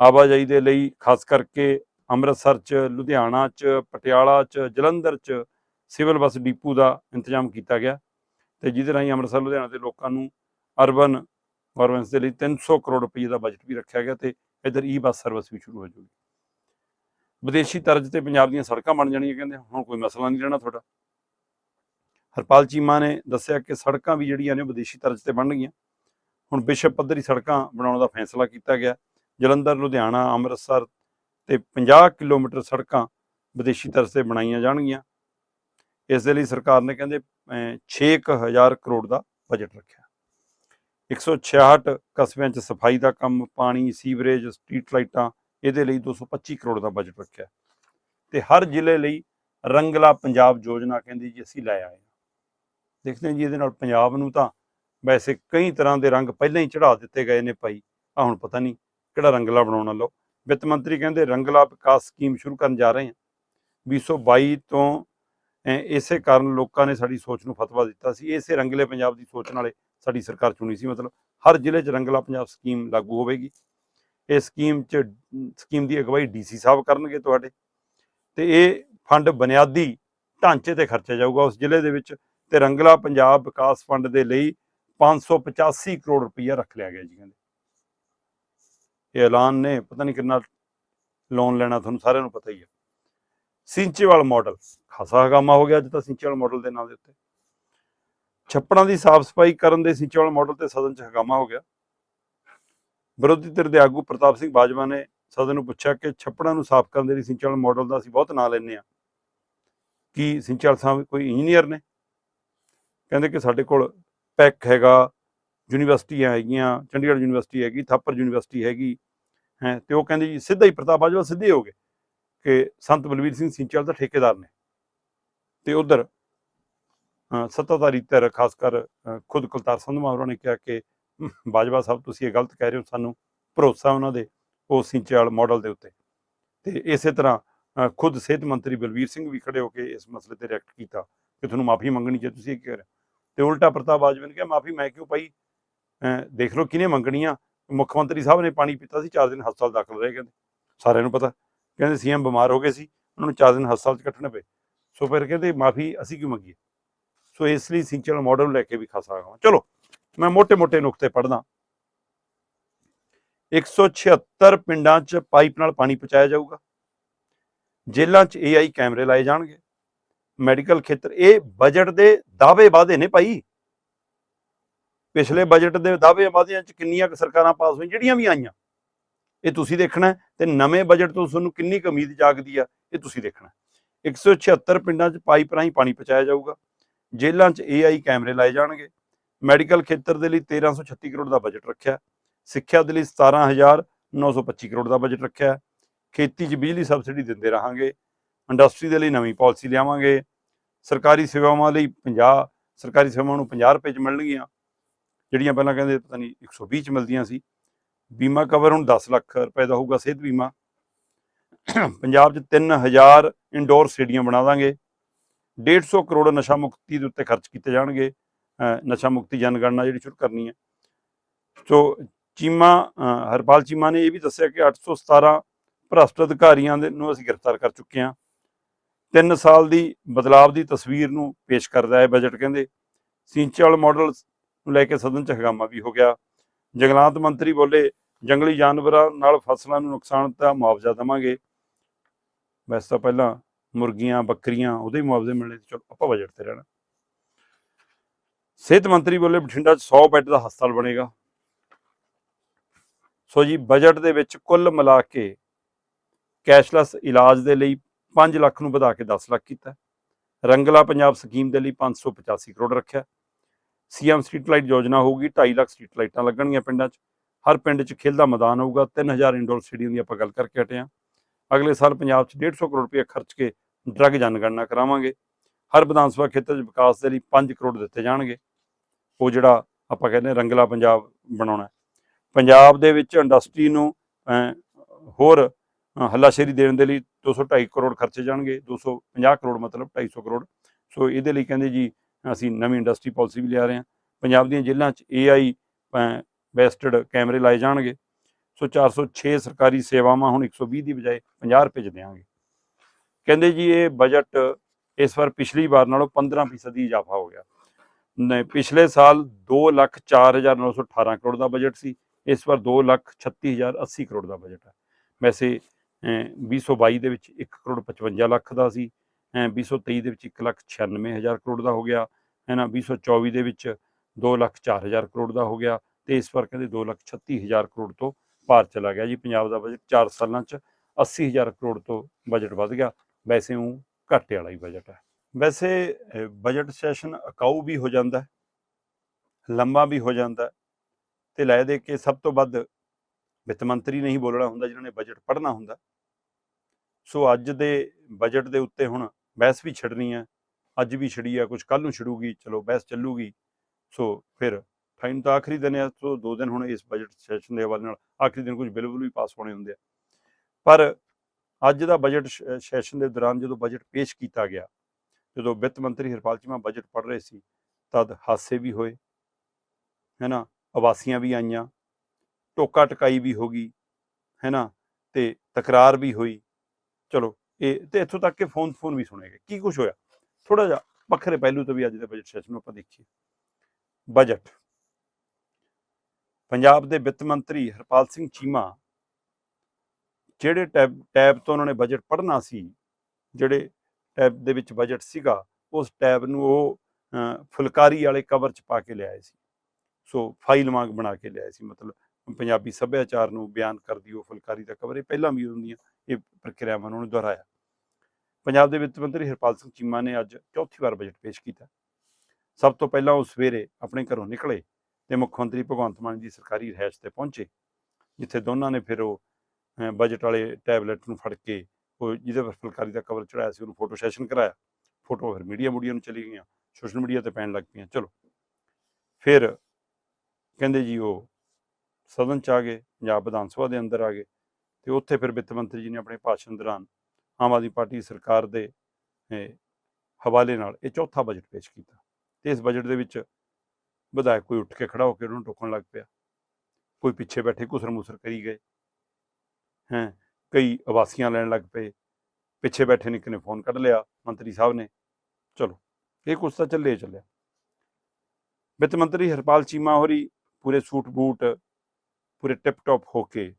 ਆਵਾਜਾਈ ਦੇ ਲਈ, ਖਾਸ ਕਰਕੇ ਅੰਮ੍ਰਿਤਸਰ ਚ, ਲੁਧਿਆਣਾ ਚ, ਪਟਿਆਲਾ ਚ, ਜਲੰਧਰ ਚ ਸਿਵਲ ਬੱਸ ਡੀਪੂ ਦਾ ਇੰਤਜ਼ਾਮ ਕੀਤਾ ਗਿਆ ਤੇ ਜਿਹਦੇ ਰਾਹੀਂ ਅੰਮ੍ਰਿਤਸਰ, ਲੁਧਿਆਣਾ ਦੇ ਲੋਕਾਂ ਨੂੰ ਅਰਬਨ ਗਵਰਨਮੈਂਟਸ ਦੇ ਲਈ 300 ਕਰੋੜ ਰੁਪਏ ਦਾ ਬਜਟ ਵੀ ਰੱਖਿਆ ਗਿਆ ਤੇ ਇਧਰ ਈ ਬੱਸ ਸਰਵਿਸ ਵੀ ਸ਼ੁਰੂ ਹੋ ਜਾਊਗੀ ਵਿਦੇਸ਼ੀ ਤਰਜ਼ ਤੇ ਪੰਜਾਬ ਦੀਆਂ ਸੜਕਾਂ ਬਣ ਜਾਣੀਆਂ ਕਹਿੰਦੇ ਹੁਣ ਕੋਈ ਮਸਲਾ ਨਹੀਂ ਰਹਿਣਾ ਤੁਹਾਡਾ। ਹਰਪਾਲ ਚੀਮਾ ਨੇ ਦੱਸਿਆ ਕਿ ਸੜਕਾਂ ਵੀ ਜਿਹੜੀਆਂ ਨੇ ਵਿਦੇਸ਼ੀ ਤਰਜ਼ ਤੇ ਬਣਨਗੀਆਂ ਹੁਣ ਵਿਸ਼ਵ ਪੱਧਰੀ ਸੜਕਾਂ ਬਣਾਉਣ ਦਾ ਫੈਸਲਾ ਕੀਤਾ ਗਿਆ। ਜਲੰਧਰ, ਲੁਧਿਆਣਾ, ਅੰਮ੍ਰਿਤਸਰ ਤੇ 50 ਕਿਲੋਮੀਟਰ ਸੜਕਾਂ ਵਿਦੇਸ਼ੀ ਤਰਸ ਤੇ ਬਣਾਈਆਂ ਜਾਣਗੀਆਂ। ਇਸ ਦੇ ਲਈ ਸਰਕਾਰ ਨੇ ਕਹਿੰਦੇ 6000 ਕਰੋੜ ਦਾ ਬਜਟ ਰੱਖਿਆ। 166 ਕਸਬਿਆਂ 'ਚ ਸਫ਼ਾਈ ਦਾ ਕੰਮ, ਪਾਣੀ, ਸੀਵਰੇਜ, ਸਟਰੀਟ ਲਾਈਟਾਂ, ਇਹਦੇ ਲਈ 225 ਕਰੋੜ ਦਾ ਬਜਟ ਰੱਖਿਆ। ਤੇ ਹਰ ਜ਼ਿਲ੍ਹੇ ਲਈ ਰੰਗਲਾ ਪੰਜਾਬ ਯੋਜਨਾ ਕਹਿੰਦੀ ਜੀ ਅਸੀਂ ਲੈ ਆਏ ਹਾਂ। ਦੇਖਦੇ ਹਾਂ ਜੀ ਇਹਦੇ ਨਾਲ ਪੰਜਾਬ ਨੂੰ ਤਾਂ ਵੈਸੇ ਕਈ ਤਰ੍ਹਾਂ ਦੇ ਰੰਗ ਪਹਿਲਾਂ ਹੀ ਚੜਾ ਦਿੱਤੇ ਗਏ ਨੇ ਭਾਈ ਆ ਹੁਣ ਪਤਾ ਨਹੀਂ ਕਿਹੜਾ ਰੰਗਲਾ ਬਣਾਉਣ ਲਓ ਵਿੱਤ ਮੰਤਰੀ ਕਹਿੰਦੇ ਰੰਗਲਾ ਵਿਕਾਸ ਸਕੀਮ ਸ਼ੁਰੂ ਕਰਨ ਜਾ ਰਹੇ ਹਾਂ। 2022 ਤੋਂ ਇਸੇ ਕਾਰਨ ਲੋਕਾਂ ਨੇ ਸਾਡੀ ਸੋਚ ਨੂੰ ਫਤਵਾ ਦਿੱਤਾ ਸੀ। ਇਸੇ ਰੰਗਲੇ ਪੰਜਾਬ ਦੀ ਸੋਚ ਨਾਲੇ ਸਾਡੀ ਸਰਕਾਰ ਚੁਣੀ ਸੀ। ਮਤਲਬ ਹਰ ਜ਼ਿਲ੍ਹੇ 'ਚ ਰੰਗਲਾ ਪੰਜਾਬ ਸਕੀਮ ਲਾਗੂ ਹੋਵੇਗੀ। ਇਹ ਸਕੀਮ ਚ ਸਕੀਮ ਦੀ ਅਗਵਾਈ ਡੀਸੀ ਸਾਹਿਬ ਕਰਨਗੇ ਤੁਹਾਡੇ। ਤੇ ਇਹ ਫੰਡ ਬੁਨਿਆਦੀ ਢਾਂਚੇ ਤੇ ਖਰਚਿਆ ਜਾਊਗਾ। ਉਸ ਜ਼ਿਲ੍ਹੇ ਦੇ ਵਿੱਚ ਤੇ ਰੰਗਲਾ ਪੰਜਾਬ ਵਿਕਾਸ ਫੰਡ ਦੇ ਲਈ 585 ਕਰੋੜ ਰੁਪਈਆ ਰੱਖ ਲਿਆ ਗਿਆ ਜੀ ਕਹਿੰਦੇ। ਇਹ ਐਲਾਨ ਨੇ, ਪਤਾ ਨਹੀਂ ਕਿੰਨਾ ਲੋਨ ਲੈਣਾ, ਤੁਹਾਨੂੰ ਸਾਰਿਆਂ ਨੂੰ ਪਤਾ ਹੀ ਹੈ। ਸਿੰਚੇਵਾਲ ਮਾਡਲ ਖਾਸਾ ਹਗਾਮਾ ਹੋ ਗਿਆ ਅੱਜ ਤਾਂ ਸਿੰਚੇਵਾਲ ਮਾਡਲ ਦੇ ਨਾਂ ਦੇ ਉੱਤੇ। ਛੱਪੜਾਂ ਦੀ ਸਾਫ਼ ਸਫ਼ਾਈ ਕਰਨ ਦੇ ਸਿੰਚੇਵਾਲ ਮਾਡਲ ਤੇ ਸਦਨ 'ਚ ਹਗਾਮਾ ਹੋ ਗਿਆ। ਵਿਰੋਧੀ ਧਿਰ ਦੇ ਆਗੂ ਪ੍ਰਤਾਪ ਸਿੰਘ ਬਾਜਵਾ ਨੇ ਸਦਨ ਨੂੰ ਪੁੱਛਿਆ ਕਿ ਛੱਪੜਾਂ ਨੂੰ ਸਾਫ਼ ਕਰਨ ਦੇ ਲਈ ਸਿੰਚੇਵਾਲ ਮਾਡਲ ਦਾ ਅਸੀਂ ਬਹੁਤ ਨਾਂ ਲੈਂਦੇ ਆ ਕੀ ਸਿੰਚੇਵਾਲ ਸਾਹਿਬ ਕੋਈ ਇੰਜੀਨੀਅਰ ਨੇ? ਕਹਿੰਦੇ ਕਿ ਸਾਡੇ ਕੋਲ ਪੈਕ ਹੈਗਾ ਯੂਨੀਵਰਸਿਟੀਆਂ ਹੈਗੀਆਂ, ਚੰਡੀਗੜ੍ਹ ਯੂਨੀਵਰਸਿਟੀ ਹੈਗੀ, ਥਾਪਰ ਯੂਨੀਵਰਸਿਟੀ ਹੈਗੀ, ਹੈ, ਤੇ ਉਹ ਕਹਿੰਦੇ ਜੀ ਸਿੱਧਾ ਹੀ ਪ੍ਰਤਾਪ ਬਾਜਵਾ ਸਿੱਧੇ ਹੋ ਗਏ ਕਿ ਸੰਤ ਬਲਵੀਰ ਸਿੰਘ ਸਿੰਚਲ ਦਾ ਠੇਕੇਦਾਰ ਨੇ। ਤੇ ਉਧਰ ਸੱਤਾਧਾਰੀ ਧਿਰ ਖਾਸ ਕਰ ਖੁਦ ਕੁਲਤਾਰ ਸੰਧਮਾ ਹੋਰਾਂ ਨੇ ਕਿਹਾ ਕਿ ਬਾਜਵਾ ਸਾਹਿਬ ਤੁਸੀਂ ਇਹ ਗਲਤ ਕਹਿ ਰਹੇ ਹੋ, ਸਾਨੂੰ ਭਰੋਸਾ ਉਹਨਾਂ ਦੇ ਉਹ ਸਿੰਚਲ ਮਾਡਲ ਦੇ ਉੱਤੇ। ਤੇ ਇਸੇ ਤਰ੍ਹਾਂ ਖੁਦ ਸਿਹਤ ਮੰਤਰੀ ਬਲਵੀਰ ਸਿੰਘ ਵੀ ਖੜੇ ਹੋ ਕੇ ਇਸ ਮਸਲੇ ਤੇ ਰਿਐਕਟ ਕੀਤਾ ਕਿ ਤੁਹਾਨੂੰ ਮਾਫੀ ਮੰਗਣੀ ਜੇ ਤੁਸੀਂ ਇਹ ਕਹਿ ਰਹੇ ਹੋ। ਤੇ ਉਲਟਾ ਪ੍ਰਤਾਪ ਬਾਜਵਾ ਨੇ ਕਿਹਾ, ਮਾਫੀ ਮੈਂ ਕਿਉਂ ਪਾਈ? ਦੇਖ ਲਓ ਕਿਹਨੇ ਮੰਗਣੀਆਂ। ਮੁੱਖ ਮੰਤਰੀ ਸਾਹਿਬ ਨੇ ਪਾਣੀ ਪੀਤਾ ਸੀ 4 ਦਿਨ ਹਸਪਤਾਲ ਦਾਖਲ ਰਹੇ ਕਹਿੰਦੇ। ਸਾਰਿਆਂ ਨੂੰ ਪਤਾ। ਕਹਿੰਦੇ ਸੀਐਮ ਬਿਮਾਰ ਹੋ ਗਏ ਸੀ, ਉਹਨਾਂ ਨੂੰ 4 ਦਿਨ ਹਸਪਤਾਲ 'ਚ ਕੱਟਣੇ ਪਏ। ਸੋ ਫਿਰ ਕਹਿੰਦੇ, ਮਾਫੀ ਅਸੀਂ ਕਿਉਂ ਮੰਗੀਏ? ਸੋ ਇਸ ਲਈ ਸਿੰਚਲ ਮਾਡਲ ਲੈ ਕੇ ਵੀ ਖਾਸਾ ਆਗਾ। ਚਲੋ, ਮੈਂ ਮੋਟੇ ਮੋਟੇ ਨੁਕਤੇ ਪੜਦਾ 176 ਪਿੰਡਾਂ 'ਚ ਪਾਈਪ ਨਾਲ ਪਾਣੀ ਪਹੁੰਚਾਇਆ ਜਾਊਗਾ। ਜੇਲਾਂ 'ਚ ਏਆਈ ਕੈਮਰੇ ਲਾਏ ਜਾਣਗੇ। ਮੈਡੀਕਲ ਖੇਤਰ, ਇਹ ਬਜਟ ਦੇ ਦਾਅਵੇ ਵਾਦੇ ਨੇ ਭਾਈ। ਪਿਛਲੇ ਬਜਟ ਦੇ ਦਾਅਵੇ ਵਾਅਦਿਆਂ 'ਚ ਕਿੰਨੀਆਂ ਕੁ ਸਰਕਾਰਾਂ ਪਾਸ ਹੋਈਆਂ, ਜਿਹੜੀਆਂ ਵੀ ਆਈਆਂ। ਇਹ ਤੁਸੀਂ ਦੇਖਣਾ ਹੈ ਤੇ ਨਵੇਂ ਬਜਟ ਤੋਂ ਤੁਹਾਨੂੰ ਕਿੰਨੀ ਕੁ ਉਮੀਦ ਜਾਗਦੀ ਆ, ਇਹ ਤੁਸੀਂ ਦੇਖਣਾ ਹੈ। 176 ਪਿੰਡਾਂ 'ਚ ਪਾਈਪ ਰਾਹੀਂ ਪਾਣੀ ਪਹੁੰਚਾਇਆ ਜਾਊਗਾ। ਜੇਲ੍ਹਾਂ 'ਚ ਏਆਈ ਕੈਮਰੇ ਲਾਏ ਜਾਣਗੇ। ਮੈਡੀਕਲ ਖੇਤਰ ਦੇ ਲਈ 1336 ਕਰੋੜ ਦਾ ਬਜਟ ਰੱਖਿਆ ਸਿੱਖਿਆ ਦੇ ਲਈ 17925 ਕਰੋੜ ਦਾ ਬਜਟ ਰੱਖਿਆ ਖੇਤੀ 'ਚ ਬਿਜਲੀ ਸਬਸਿਡੀ ਦਿੰਦੇ ਰਹਾਂਗੇ। ਇੰਡਸਟਰੀ ਦੇ ਲਈ ਨਵੀਂ ਪਾਲਿਸੀ ਲਿਆਵਾਂਗੇ। ਸਰਕਾਰੀ ਸੇਵਾਵਾਂ ਲਈ 50 ਸਰਕਾਰੀ ਸੇਵਾਵਾਂ ਨੂੰ 50 ਰੁਪਏ 'ਚ ਮਿਲਣਗੀਆਂ। ਜਿਹੜੀਆਂ ਪਹਿਲਾਂ ਕਹਿੰਦੇ ਪਤਾ ਨਹੀਂ 120 'ਚ ਮਿਲਦੀਆਂ ਸੀ। ਬੀਮਾ ਕਵਰ ਹੁਣ 10 ਲੱਖ ਰੁਪਏ ਦਾ ਹੋਊਗਾ ਸਿਹਤ ਬੀਮਾ। ਪੰਜਾਬ 'ਚ 3000 ਇਨਡੋਰ ਸਟੇਡੀਅਮ ਬਣਾ ਦਾਂਗੇ। 150 ਕਰੋੜ ਨਸ਼ਾ ਮੁਕਤੀ ਦੇ ਉੱਤੇ ਖਰਚ ਕੀਤੇ ਜਾਣਗੇ। ਨਸ਼ਾ ਮੁਕਤੀ ਜਨਗਣਨਾ ਜਿਹੜੀ ਸ਼ੁਰੂ ਕਰਨੀ ਹੈ। ਸੋ ਚੀਮਾ ਹਰਪਾਲ ਚੀਮਾ ਨੇ ਇਹ ਵੀ ਦੱਸਿਆ ਕਿ 817 ਭ੍ਰਸ਼ਟ ਅਧਿਕਾਰੀਆਂ ਦੇ ਨੂੰ ਅਸੀਂ ਗ੍ਰਿਫਤਾਰ ਕਰ ਚੁੱਕੇ ਹਾਂ। 3 ਸਾਲ ਦੀ ਬਦਲਾਵ ਦੀ ਤਸਵੀਰ ਨੂੰ ਪੇਸ਼ ਕਰਦਾ ਹੈ ਬਜਟ, ਕਹਿੰਦੇ। ਸਿੰਚਲ ਮਾਡਲ ਨੂੰ ਲੈ ਕੇ ਸਦਨ ਚ ਹੰਗਾਮਾ ਵੀ ਹੋ ਗਿਆ। ਜੰਗਲਾਤ ਮੰਤਰੀ ਬੋਲੇ, ਜੰਗਲੀ ਜਾਨਵਰਾਂ ਨਾਲ ਫਸਲਾਂ ਨੂੰ ਨੁਕਸਾਨ ਦਾ ਮੁਆਵਜ਼ਾ ਦੇਵਾਂਗੇ। ਵੈਸੇ ਤਾਂ ਪਹਿਲਾਂ ਮੁਰਗੀਆਂ, ਬੱਕਰੀਆਂ, ਉਹਦੇ ਮੁਆਵਜ਼ੇ ਮਿਲਣੇ ਚਲੋ ਆਪਾਂ ਬਜਟ ਤੇ ਰਹਿਣਾ। ਸਿਹਤ ਮੰਤਰੀ ਬੋਲੇ, ਬਠਿੰਡਾ 'ਚ 100 ਬੈੱਡ ਦਾ ਹਸਪਤਾਲ ਬਣੇਗਾ। ਸੋ ਜੀ ਬਜਟ ਦੇ ਵਿੱਚ ਕੁੱਲ ਮਿਲਾ ਕੇ ਕੈਸ਼ਲੈਸ ਇਲਾਜ ਦੇ ਲਈ 5 ਲੱਖ ਨੂੰ ਵਧਾ ਕੇ 10 ਲੱਖ ਕੀਤਾ। ਰੰਗਲਾ ਪੰਜਾਬ ਸਕੀਮ ਦੇ ਲਈ 585 ਕਰੋੜ ਰੱਖਿਆ। ਸੀਐਮ ਸਟਰੀਟ ਲਾਈਟ ਯੋਜਨਾ ਹੋਊਗੀ 2.5 ਲੱਖ ਸਟਰੀਟ ਲਾਈਟਾਂ ਲੱਗਣਗੀਆਂ ਪਿੰਡਾਂ 'ਚ। ਹਰ ਪਿੰਡ 'ਚ ਖੇਲ ਦਾ ਮੈਦਾਨ ਹੋਊਗਾ 3000 ਇੰਡੋਰ ਸਟੇਡੀਅਮ ਦੀ ਆਪਾਂ ਗੱਲ ਕਰਕੇ ਹਟੇ ਹਾਂ ਅਗਲੇ ਸਾਲ ਪੰਜਾਬ 'ਚ 150 ਕਰੋੜ ਰੁਪਏ ਖਰਚ ਕੇ ਡਰੱਗ ਜਨਗਣਨਾ ਕਰਾਵਾਂਗੇ। ਹਰ ਵਿਧਾਨ ਸਭਾ ਖੇਤਰ 'ਚ ਵਿਕਾਸ ਦੇ ਲਈ 5 ਕਰੋੜ ਦਿੱਤੇ ਜਾਣਗੇ। ਉਹ ਜਿਹੜਾ ਆਪਾਂ ਕਹਿੰਦੇ ਰੰਗਲਾ ਪੰਜਾਬ ਬਣਾਉਣਾ ਪੰਜਾਬ ਦੇ ਵਿੱਚ ਇੰਡਸਟਰੀ ਨੂੰ ਹੋਰ ਹੱਲਾਸ਼ੇਰੀ ਦੇਣ ਦੇ ਲਈ 202 ਕਰੋੜ ਖਰਚੇ ਜਾਣਗੇ 250 ਕਰੋੜ ਮਤਲਬ 250 ਕਰੋੜ। ਸੋ ਇਹਦੇ ਲਈ ਕਹਿੰਦੇ ਜੀ ਅਸੀਂ ਨਵੀਂ ਇੰਡਸਟਰੀ ਪਾਲਿਸੀ ਵੀ ਲਿਆ ਰਹੇ ਹਾਂ। ਪੰਜਾਬ ਦੀਆਂ ਜੇਲ੍ਹਾਂ 'ਚ ਏਆਈ ਬੈਸਟਡ ਕੈਮਰੇ ਲਾਏ ਜਾਣਗੇ। ਸੋ 406 ਸਰਕਾਰੀ ਸੇਵਾਵਾਂ ਹੁਣ 120 ਦੀ ਬਜਾਏ 50 ਰੁਪਏ 'ਚ ਦੇਵਾਂਗੇ ਕਹਿੰਦੇ ਜੀ ਇਹ ਬਜਟ ਇਸ ਵਾਰ ਪਿਛਲੀ ਵਾਰ ਨਾਲੋਂ 15% ਦੀ ਇਜ਼ਾਫਾ ਹੋ ਗਿਆ। ਨੇ ਪਿਛਲੇ ਸਾਲ 204918 ਕਰੋੜ ਦਾ ਬਜਟ ਸੀ। ਇਸ ਵਾਰ 236080 ਕਰੋੜ ਦਾ ਬਜਟ ਹੈ ਵੈਸੇ ਅਹ, 2022 ਦੇ ਵਿੱਚ 1 ਕਰੋੜ 55 ਲੱਖ ਦਾ ਸੀ। 2023 ਦੇ ਵਿੱਚ 1 ਲੱਖ 96000 ਕਰੋੜ ਦਾ ਹੋ ਗਿਆ ਹੈ ਨਾ 2024 ਦੇ ਵਿੱਚ 2 ਲੱਖ 4000 ਕਰੋੜ ਦਾ ਹੋ ਗਿਆ ਤੇ ਇਸ ਵਾਰ ਕਹਿੰਦੇ 2 ਲੱਖ 36000 ਕਰੋੜ ਤੋਂ ਪਾਰ ਚਲਾ ਗਿਆ ਜੀ। ਪੰਜਾਬ ਦਾ ਬਜਟ 4 ਸਾਲਾਂ 'ਚ 80000 ਕਰੋੜ ਤੋਂ ਬਜਟ ਵੱਧ ਗਿਆ। ਵੈਸੇ ਉਹ ਘਾਟੇ ਵਾਲਾ ਹੀ ਬਜਟ ਹੈ। ਵੈਸੇ ਬਜਟ ਸੈਸ਼ਨ ਅਕਾਊ ਵੀ ਹੋ ਜਾਂਦਾ ਹੈ, ਲੰਮਾ ਵੀ ਹੋ ਜਾਂਦਾ ਹੈ ਤੇ ਲੈ ਦੇ ਕੇ ਸਭ ਤੋਂ ਵੱਧ ਵਿੱਤ ਮੰਤਰੀ ਨਹੀਂ ਬੋਲਣਾ ਹੁੰਦਾ, ਜਿਨ੍ਹਾਂ ਨੇ ਬਜਟ ਪੜ੍ਹਨਾ ਹੁੰਦਾ। ਸੋ ਅੱਜ ਦੇ ਬਜਟ ਦੇ ਉੱਤੇ ਹੁਣ ਬਹਿਸ ਵੀ ਛੱਡਣੀ ਹੈ ਅੱਜ ਵੀ ਛੜੀ ਆ ਕੁਝ ਕੱਲ ਨੂੰ ਛੜੂਗੀ, ਚਲੋ ਬਹਿਸ ਚੱਲੂਗੀ। ਸੋ ਫਿਰ ਫਾਈਨ ਤਾਂ ਆਖਰੀ ਦਿਨ ਹੈ ਸੋ ਦੋ ਦਿਨ ਹੁਣ ਇਸ ਬਜਟ ਸੈਸ਼ਨ ਦੇ ਹਵਾਲੇ ਨਾਲ ਆਖਰੀ ਦਿਨ ਕੁਝ ਬਿੱਲ ਵੀ ਪਾਸ ਹੋਣੇ ਹੁੰਦੇ ਆ। ਪਰ ਅੱਜ ਦਾ ਬਜਟ ਸੈਸ਼ਨ ਦੇ ਦੌਰਾਨ ਜਦੋਂ ਬਜਟ ਪੇਸ਼ ਕੀਤਾ ਗਿਆ, ਜਦੋਂ ਵਿੱਤ ਮੰਤਰੀ ਹਰਪਾਲ ਚੀਮਾ ਬਜਟ ਪੜ੍ਹ ਰਹੇ ਸੀ, ਤਦ ਹਾਸੇ ਵੀ ਹੋਏ, ਹੈਨਾ, ਆਵਾਸੀਆਂ ਵੀ ਆਈਆਂ ਟੋਕਾ ਟਕਾਈ ਵੀ ਹੋ ਗਈ ਹੈ ਨਾ ਤੇ ਤਕਰਾਰ ਵੀ ਹੋਈ। ਚਲੋ ਇਹ ਤੇ ਇੱਥੋਂ ਤੱਕ ਕਿ ਫੋਨ ਫੋਨ ਵੀ ਸੁਣੇ ਗਏ। ਕੀ ਕੁਝ ਹੋਇਆ? ਥੋੜਾ ਜਿਹਾ ਵੱਖਰੇ ਪਹਿਲੂ ਤੋਂ ਵੀ ਅੱਜ ਦੇ ਬਜਟ ਸੈਸ਼ਨ ਨੂੰ ਆਪਾਂ ਦੇਖੀਏ। ਬਜਟ ਪੰਜਾਬ ਦੇ ਵਿੱਤ ਮੰਤਰੀ ਹਰਪਾਲ ਸਿੰਘ ਚੀਮਾ, ਜਿਹੜੇ ਟੈਬ ਟੈਬ ਤੋਂ ਉਹਨਾਂ ਨੇ ਬਜਟ ਪੜ੍ਹਨਾ ਸੀ, ਜਿਹੜੇ ਟੈਬ ਦੇ ਵਿੱਚ ਬਜਟ ਸੀਗਾ, ਉਸ ਟੈਬ ਨੂੰ ਉਹ ਫੁਲਕਾਰੀ ਵਾਲੇ ਕਵਰ ਚ ਪਾ ਕੇ ਲਿਆਏ ਸੀ। ਸੋ ਫਾਈਲ ਵਾਂਗ ਬਣਾ ਕੇ ਲਿਆਏ ਸੀ। ਮਤਲਬ ਪੰਜਾਬੀ ਸੱਭਿਆਚਾਰ ਨੂੰ ਬਿਆਨ ਕਰਦੀ ਉਹ ਫੁਲਕਾਰੀ ਦਾ ਕਵਰ ਇਹ ਪਹਿਲਾਂ ਵੀ ਹੁੰਦੀਆਂ। ਇਹ ਪ੍ਰਕਿਰਿਆਵਾਂ ਨੂੰ ਉਹਨੇ ਦੁਹਰਾਇਆ। ਪੰਜਾਬ ਦੇ ਵਿੱਤ ਮੰਤਰੀ ਹਰਪਾਲ ਸਿੰਘ ਚੀਮਾ ਨੇ ਅੱਜ ਚੌਥੀ ਵਾਰ ਬਜਟ ਪੇਸ਼ ਕੀਤਾ। ਸਭ ਤੋਂ ਪਹਿਲਾਂ ਉਹ ਸਵੇਰੇ ਆਪਣੇ ਘਰੋਂ ਨਿਕਲੇ ਤੇ ਮੁੱਖ ਮੰਤਰੀ ਭਗਵੰਤ ਮਾਨ ਦੀ ਸਰਕਾਰੀ ਰਿਹਾਇਸ਼ ਤੇ ਪਹੁੰਚੇ, ਜਿੱਥੇ ਦੋਨਾਂ ਨੇ ਫਿਰ ਉਹ ਬਜਟ ਵਾਲੇ ਟੈਬਲੇਟ ਨੂੰ ਫੜ ਕੇ ਉਹ ਜਿਹਦੇ ਪਰ ਫੁਲਕਾਰੀ ਦਾ ਕਵਰ ਚੜਾਇਆ ਸੀ, ਉਹਨੂੰ ਫੋਟੋ ਸੈਸ਼ਨ ਕਰਾਇਆ। ਫੋਟੋ ਫਿਰ ਮੀਡੀਆ ਮੂਡੀਆ ਨੂੰ ਚਲੀ ਗਈਆਂ ਸੋਸ਼ਲ ਮੀਡੀਆ ਤੇ ਪੈਣ ਲੱਗ ਪਈਆਂ। ਚਲੋ, ਫਿਰ ਕਹਿੰਦੇ ਜੀ ਉਹ ਸਦਨ ਚ ਆ ਗਏ, ਪੰਜਾਬ ਵਿਧਾਨ ਸਭਾ ਦੇ ਅੰਦਰ ਆ ਗਏ। ਤੇ ਉੱਥੇ ਫਿਰ ਵਿੱਤ ਮੰਤਰੀ ਜੀ ਨੇ ਆਪਣੇ ਭਾਸ਼ਣ ਦੌਰਾਨ ਆਮ ਆਦਮੀ ਪਾਰਟੀ ਸਰਕਾਰ ਦੇ ਹਵਾਲੇ ਨਾਲ ਇਹ ਚੌਥਾ ਬਜਟ ਪੇਸ਼ ਕੀਤਾ ਤੇ ਇਸ ਬਜਟ ਦੇ ਵਿੱਚ ਵਿਧਾਇਕ ਕੋਈ ਉੱਠ ਕੇ ਖੜਾ ਹੋ ਕੇ ਉਹਨੂੰ ਟੋਕਣ ਲੱਗ ਪਿਆ। ਕੋਈ ਪਿੱਛੇ ਬੈਠੇ ਘੁਸਰ ਮੁਸਰ ਕਰੀ ਗਏ। ਹੈਂ, ਕਈ ਆਵਾਸੀਆਂ ਲੈਣ ਲੱਗ ਪਏ। ਪਿੱਛੇ ਬੈਠੇ ਨੇ ਕਿਨੇ ਫੋਨ ਕੱਢ ਲਿਆ, ਮੰਤਰੀ ਸਾਹਿਬ ਨੇ। ਚਲੋ, ਇਹ ਕੁਛ ਤਾਂ ਚੱਲੇ ਹੀ ਚੱਲਿਆ। ਵਿੱਤ ਮੰਤਰੀ ਹਰਪਾਲ ਚੀਮਾ ਹੋਰੀ ਪੂਰੇ ਸੂਟ ਬੂਟ ਪੂਰੇ ਟਿਪ ਟੌਪ ਹੋ ਕੇ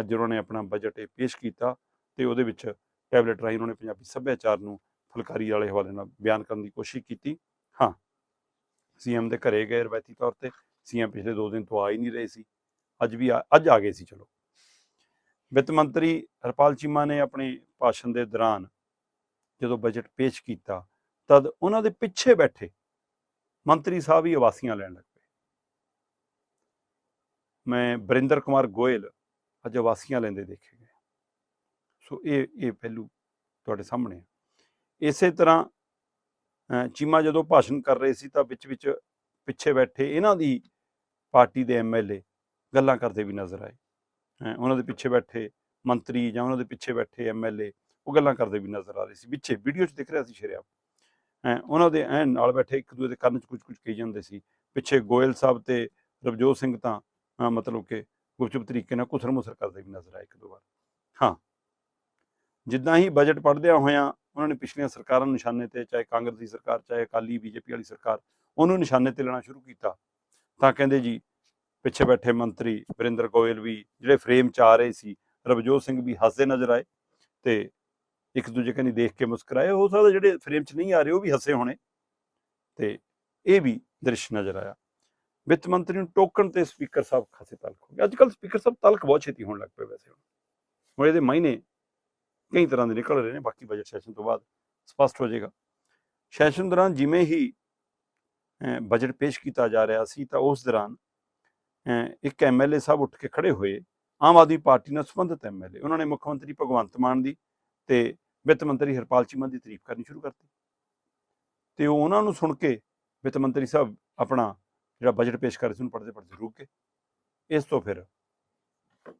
ਅੱਜ ਉਹਨਾਂ ਨੇ ਆਪਣਾ ਬਜਟ ਇਹ ਪੇਸ਼ ਕੀਤਾ ਤੇ ਉਹਦੇ ਵਿੱਚ ਟੈਬਲੇਟ ਰਾਹੀਂ ਉਹਨਾਂ ਨੇ ਪੰਜਾਬੀ ਸੱਭਿਆਚਾਰ ਨੂੰ ਫੁਲਕਾਰੀ ਵਾਲੇ ਹਵਾਲੇ ਨਾਲ ਬਿਆਨ ਕਰਨ ਦੀ ਕੋਸ਼ਿਸ਼ ਕੀਤੀ। ਹਾਂ ਸੀਐਮ ਦੇ ਘਰੇ ਗਏ ਰਵਾਇਤੀ ਤੌਰ ਤੇ। ਸੀਐਮ ਪਿਛਲੇ 2 ਦਿਨ ਤੋਂ ਆ ਹੀ ਨਹੀਂ ਰਹੇ ਸੀ। ਅੱਜ ਵੀ ਆ- ਅੱਜ ਆ ਗਏ ਸੀ, ਚਲੋ। ਵਿੱਤ ਮੰਤਰੀ ਹਰਪਾਲ ਚੀਮਾ ਨੇ ਆਪਣੇ ਭਾਸ਼ਣ ਦੇ ਦੌਰਾਨ ਜਦੋਂ ਬਜਟ ਪੇਸ਼ ਕੀਤਾ, ਤਦ ਉਹਨਾਂ ਦੇ ਪਿੱਛੇ ਬੈਠੇ ਮੰਤਰੀ ਸਾਹਿਬ ਹੀ ਆਵਾਸੀਆਂ ਲੈਣ ਲੱਗ ਪਏ। ਮੈਂ ਬਰਿੰਦਰ ਕੁਮਾਰ ਗੋਇਲ ਅੱਜ ਆਵਾਸੀਆਂ ਲੈਂਦੇ ਦੇਖੇ ਗਏ। ਸੋ ਇਹ ਇਹ ਪਹਿਲੂ ਤੁਹਾਡੇ ਸਾਹਮਣੇ ਹੈ ਇਸੇ ਤਰ੍ਹਾਂ ਚੀਮਾ ਜਦੋਂ ਭਾਸ਼ਣ ਕਰ ਰਹੇ ਸੀ ਤਾਂ ਵਿੱਚ ਵਿੱਚ ਪਿੱਛੇ ਬੈਠੇ ਇਹਨਾਂ ਦੀ ਪਾਰਟੀ ਦੇ ਐਮਐਲਏ ਗੱਲਾਂ ਕਰਦੇ ਵੀ ਨਜ਼ਰ ਆਏ। ਅਹ, ਉਹਨਾਂ ਦੇ ਪਿੱਛੇ ਬੈਠੇ ਮੰਤਰੀ ਜਾਂ ਉਹਨਾਂ ਦੇ ਪਿੱਛੇ ਬੈਠੇ ਐਮਐਲਏ ਉਹ ਗੱਲਾਂ ਕਰਦੇ ਵੀ ਨਜ਼ਰ ਆ ਰਹੇ ਸੀ। ਪਿੱਛੇ ਵੀਡੀਓ 'ਚ ਦਿਖ ਰਿਹਾ ਸੀ ਸ਼ਰਿਆ ਉਹਨਾਂ ਦੇ ਐਨ ਨਾਲ ਬੈਠੇ ਇੱਕ ਦੂਜੇ ਦੇ ਕੰਨ 'ਚ ਕੁਝ ਕੁਝ ਕਹੀ ਜਾਂਦੇ ਸੀ। ਪਿੱਛੇ ਗੋਇਲ ਸਾਹਿਬ ਤੇ ਰਵਜੋਤ ਸਿੰਘ ਤਾਂ ਮਤਲਬ ਕਿ ਗੁਪਚੁਪ ਤਰੀਕੇ ਨਾਲ ਕੁਥਰ ਮੁਸਰ ਕਰਦੇ ਵੀ ਨਜ਼ਰ ਆਏ ਇੱਕ ਦੋ ਵਾਰ। ਹਾਂ। ਜਿੱਦਾਂ ਹੀ ਬਜਟ ਪੜ੍ਹਦਿਆਂ ਹੋਇਆਂ ਉਹਨਾਂ ਨੇ ਪਿਛਲੀਆਂ ਸਰਕਾਰਾਂ ਨੂੰ ਨਿਸ਼ਾਨੇ ਤੇ, ਚਾਹੇ ਕਾਂਗਰਸ ਦੀ ਸਰਕਾਰ, ਚਾਹੇ ਅਕਾਲੀ ਬੀਜੇਪੀ ਵਾਲੀ ਸਰਕਾਰ, ਉਹਨੂੰ ਨਿਸ਼ਾਨੇ ਤੇ ਲੈਣਾ ਸ਼ੁਰੂ ਕੀਤਾ। ਤਾਂ ਕਹਿੰਦੇ ਜੀ, ਪਿੱਛੇ ਬੈਠੇ ਮੰਤਰੀ ਵਰਿੰਦਰ ਗੋਇਲ ਵੀ, ਜਿਹੜੇ ਫਰੇਮ ਚ ਆ ਰਹੇ ਸੀ, ਰਵਜੋਤ ਸਿੰਘ ਵੀ ਹੱਸਦੇ ਨਜ਼ਰ ਆਏ ਤੇ ਇੱਕ ਦੂਜੇ ਕਨੀ ਦੇਖ ਕੇ ਮੁਸਕਰਾਏ। ਹੋ ਸਕਦਾ ਜਿਹੜੇ ਫਰੇਮ ਚ ਨਹੀਂ ਆ ਰਹੇ, ਉਹ ਵੀ ਹੱਸੇ ਹੋਣੇ। ਤੇ ਇਹ ਵੀ ਦ੍ਰਿਸ਼ ਨਜ਼ਰ ਆਇਆ। ਵਿੱਤ ਮੰਤਰੀ ਨੂੰ ਟੋਕਣ ਤੇ ਸਪੀਕਰ ਸਾਹਿਬ ਖਾਸੇ ਤਲਕ ਹੋ ਗਏ। ਅੱਜ ਕੱਲ ਸਪੀਕਰ ਸਾਹਿਬ ਤਲਕ ਬਹੁਤ ਛੇਤੀ ਹੋਣ ਲੱਗ ਪਏ ਵੈਸੇ ਹੁਣ। ਇਹਦੇ ਮਾਇਨੇ ਕਈ ਤਰ੍ਹਾਂ ਦੇ ਨਿਕਲ ਰਹੇ ਨੇ ਬਾਕੀ ਬਜਟ ਸੈਸ਼ਨ ਤੋਂ ਬਾਅਦ ਸਪਸ਼ਟ ਹੋ ਜਾਏਗਾ। ਸੈਸ਼ਨ ਦੌਰਾਨ ਜਿਵੇਂ ਹੀ ਬਜਟ ਪੇਸ਼ ਕੀਤਾ ਜਾ ਰਿਹਾ ਸੀ ਤਾਂ ਉਸ ਦੌਰਾਨ ਅਹ, ਇੱਕ ਐਮਐਲਏ ਸਾਹਿਬ ਉੱਠ ਕੇ ਖੜੇ ਹੋਏ। ਆਮ ਆਦਮੀ ਪਾਰਟੀ ਨਾਲ ਸੰਬੰਧਿਤ ਐਮਐਲਏ ਉਹਨਾਂ ਨੇ ਮੁੱਖ ਮੰਤਰੀ ਭਗਵੰਤ ਮਾਨ ਦੀ ਤੇ ਵਿੱਤ ਮੰਤਰੀ ਹਰਪਾਲ ਚੀਮਾ ਦੀ ਤਾਰੀਫ ਕਰਨੀ ਸ਼ੁਰੂ ਕਰਤੀ। ਤੇ ਉਹਨਾਂ ਨੂੰ ਸੁਣ ਕੇ ਵਿੱਤ ਮੰਤਰੀ ਸਾਹਿਬ ਆਪਣਾ ਜਿਹੜਾ ਬਜਟ ਪੇਸ਼ ਕਰ ਰਹੇ ਸੀ, ਉਹਨੂੰ ਪੜ੍ਹਦੇ ਪੜ੍ਹਦੇ ਰੁਕ ਗਏ। ਇਸ ਤੋਂ ਫਿਰ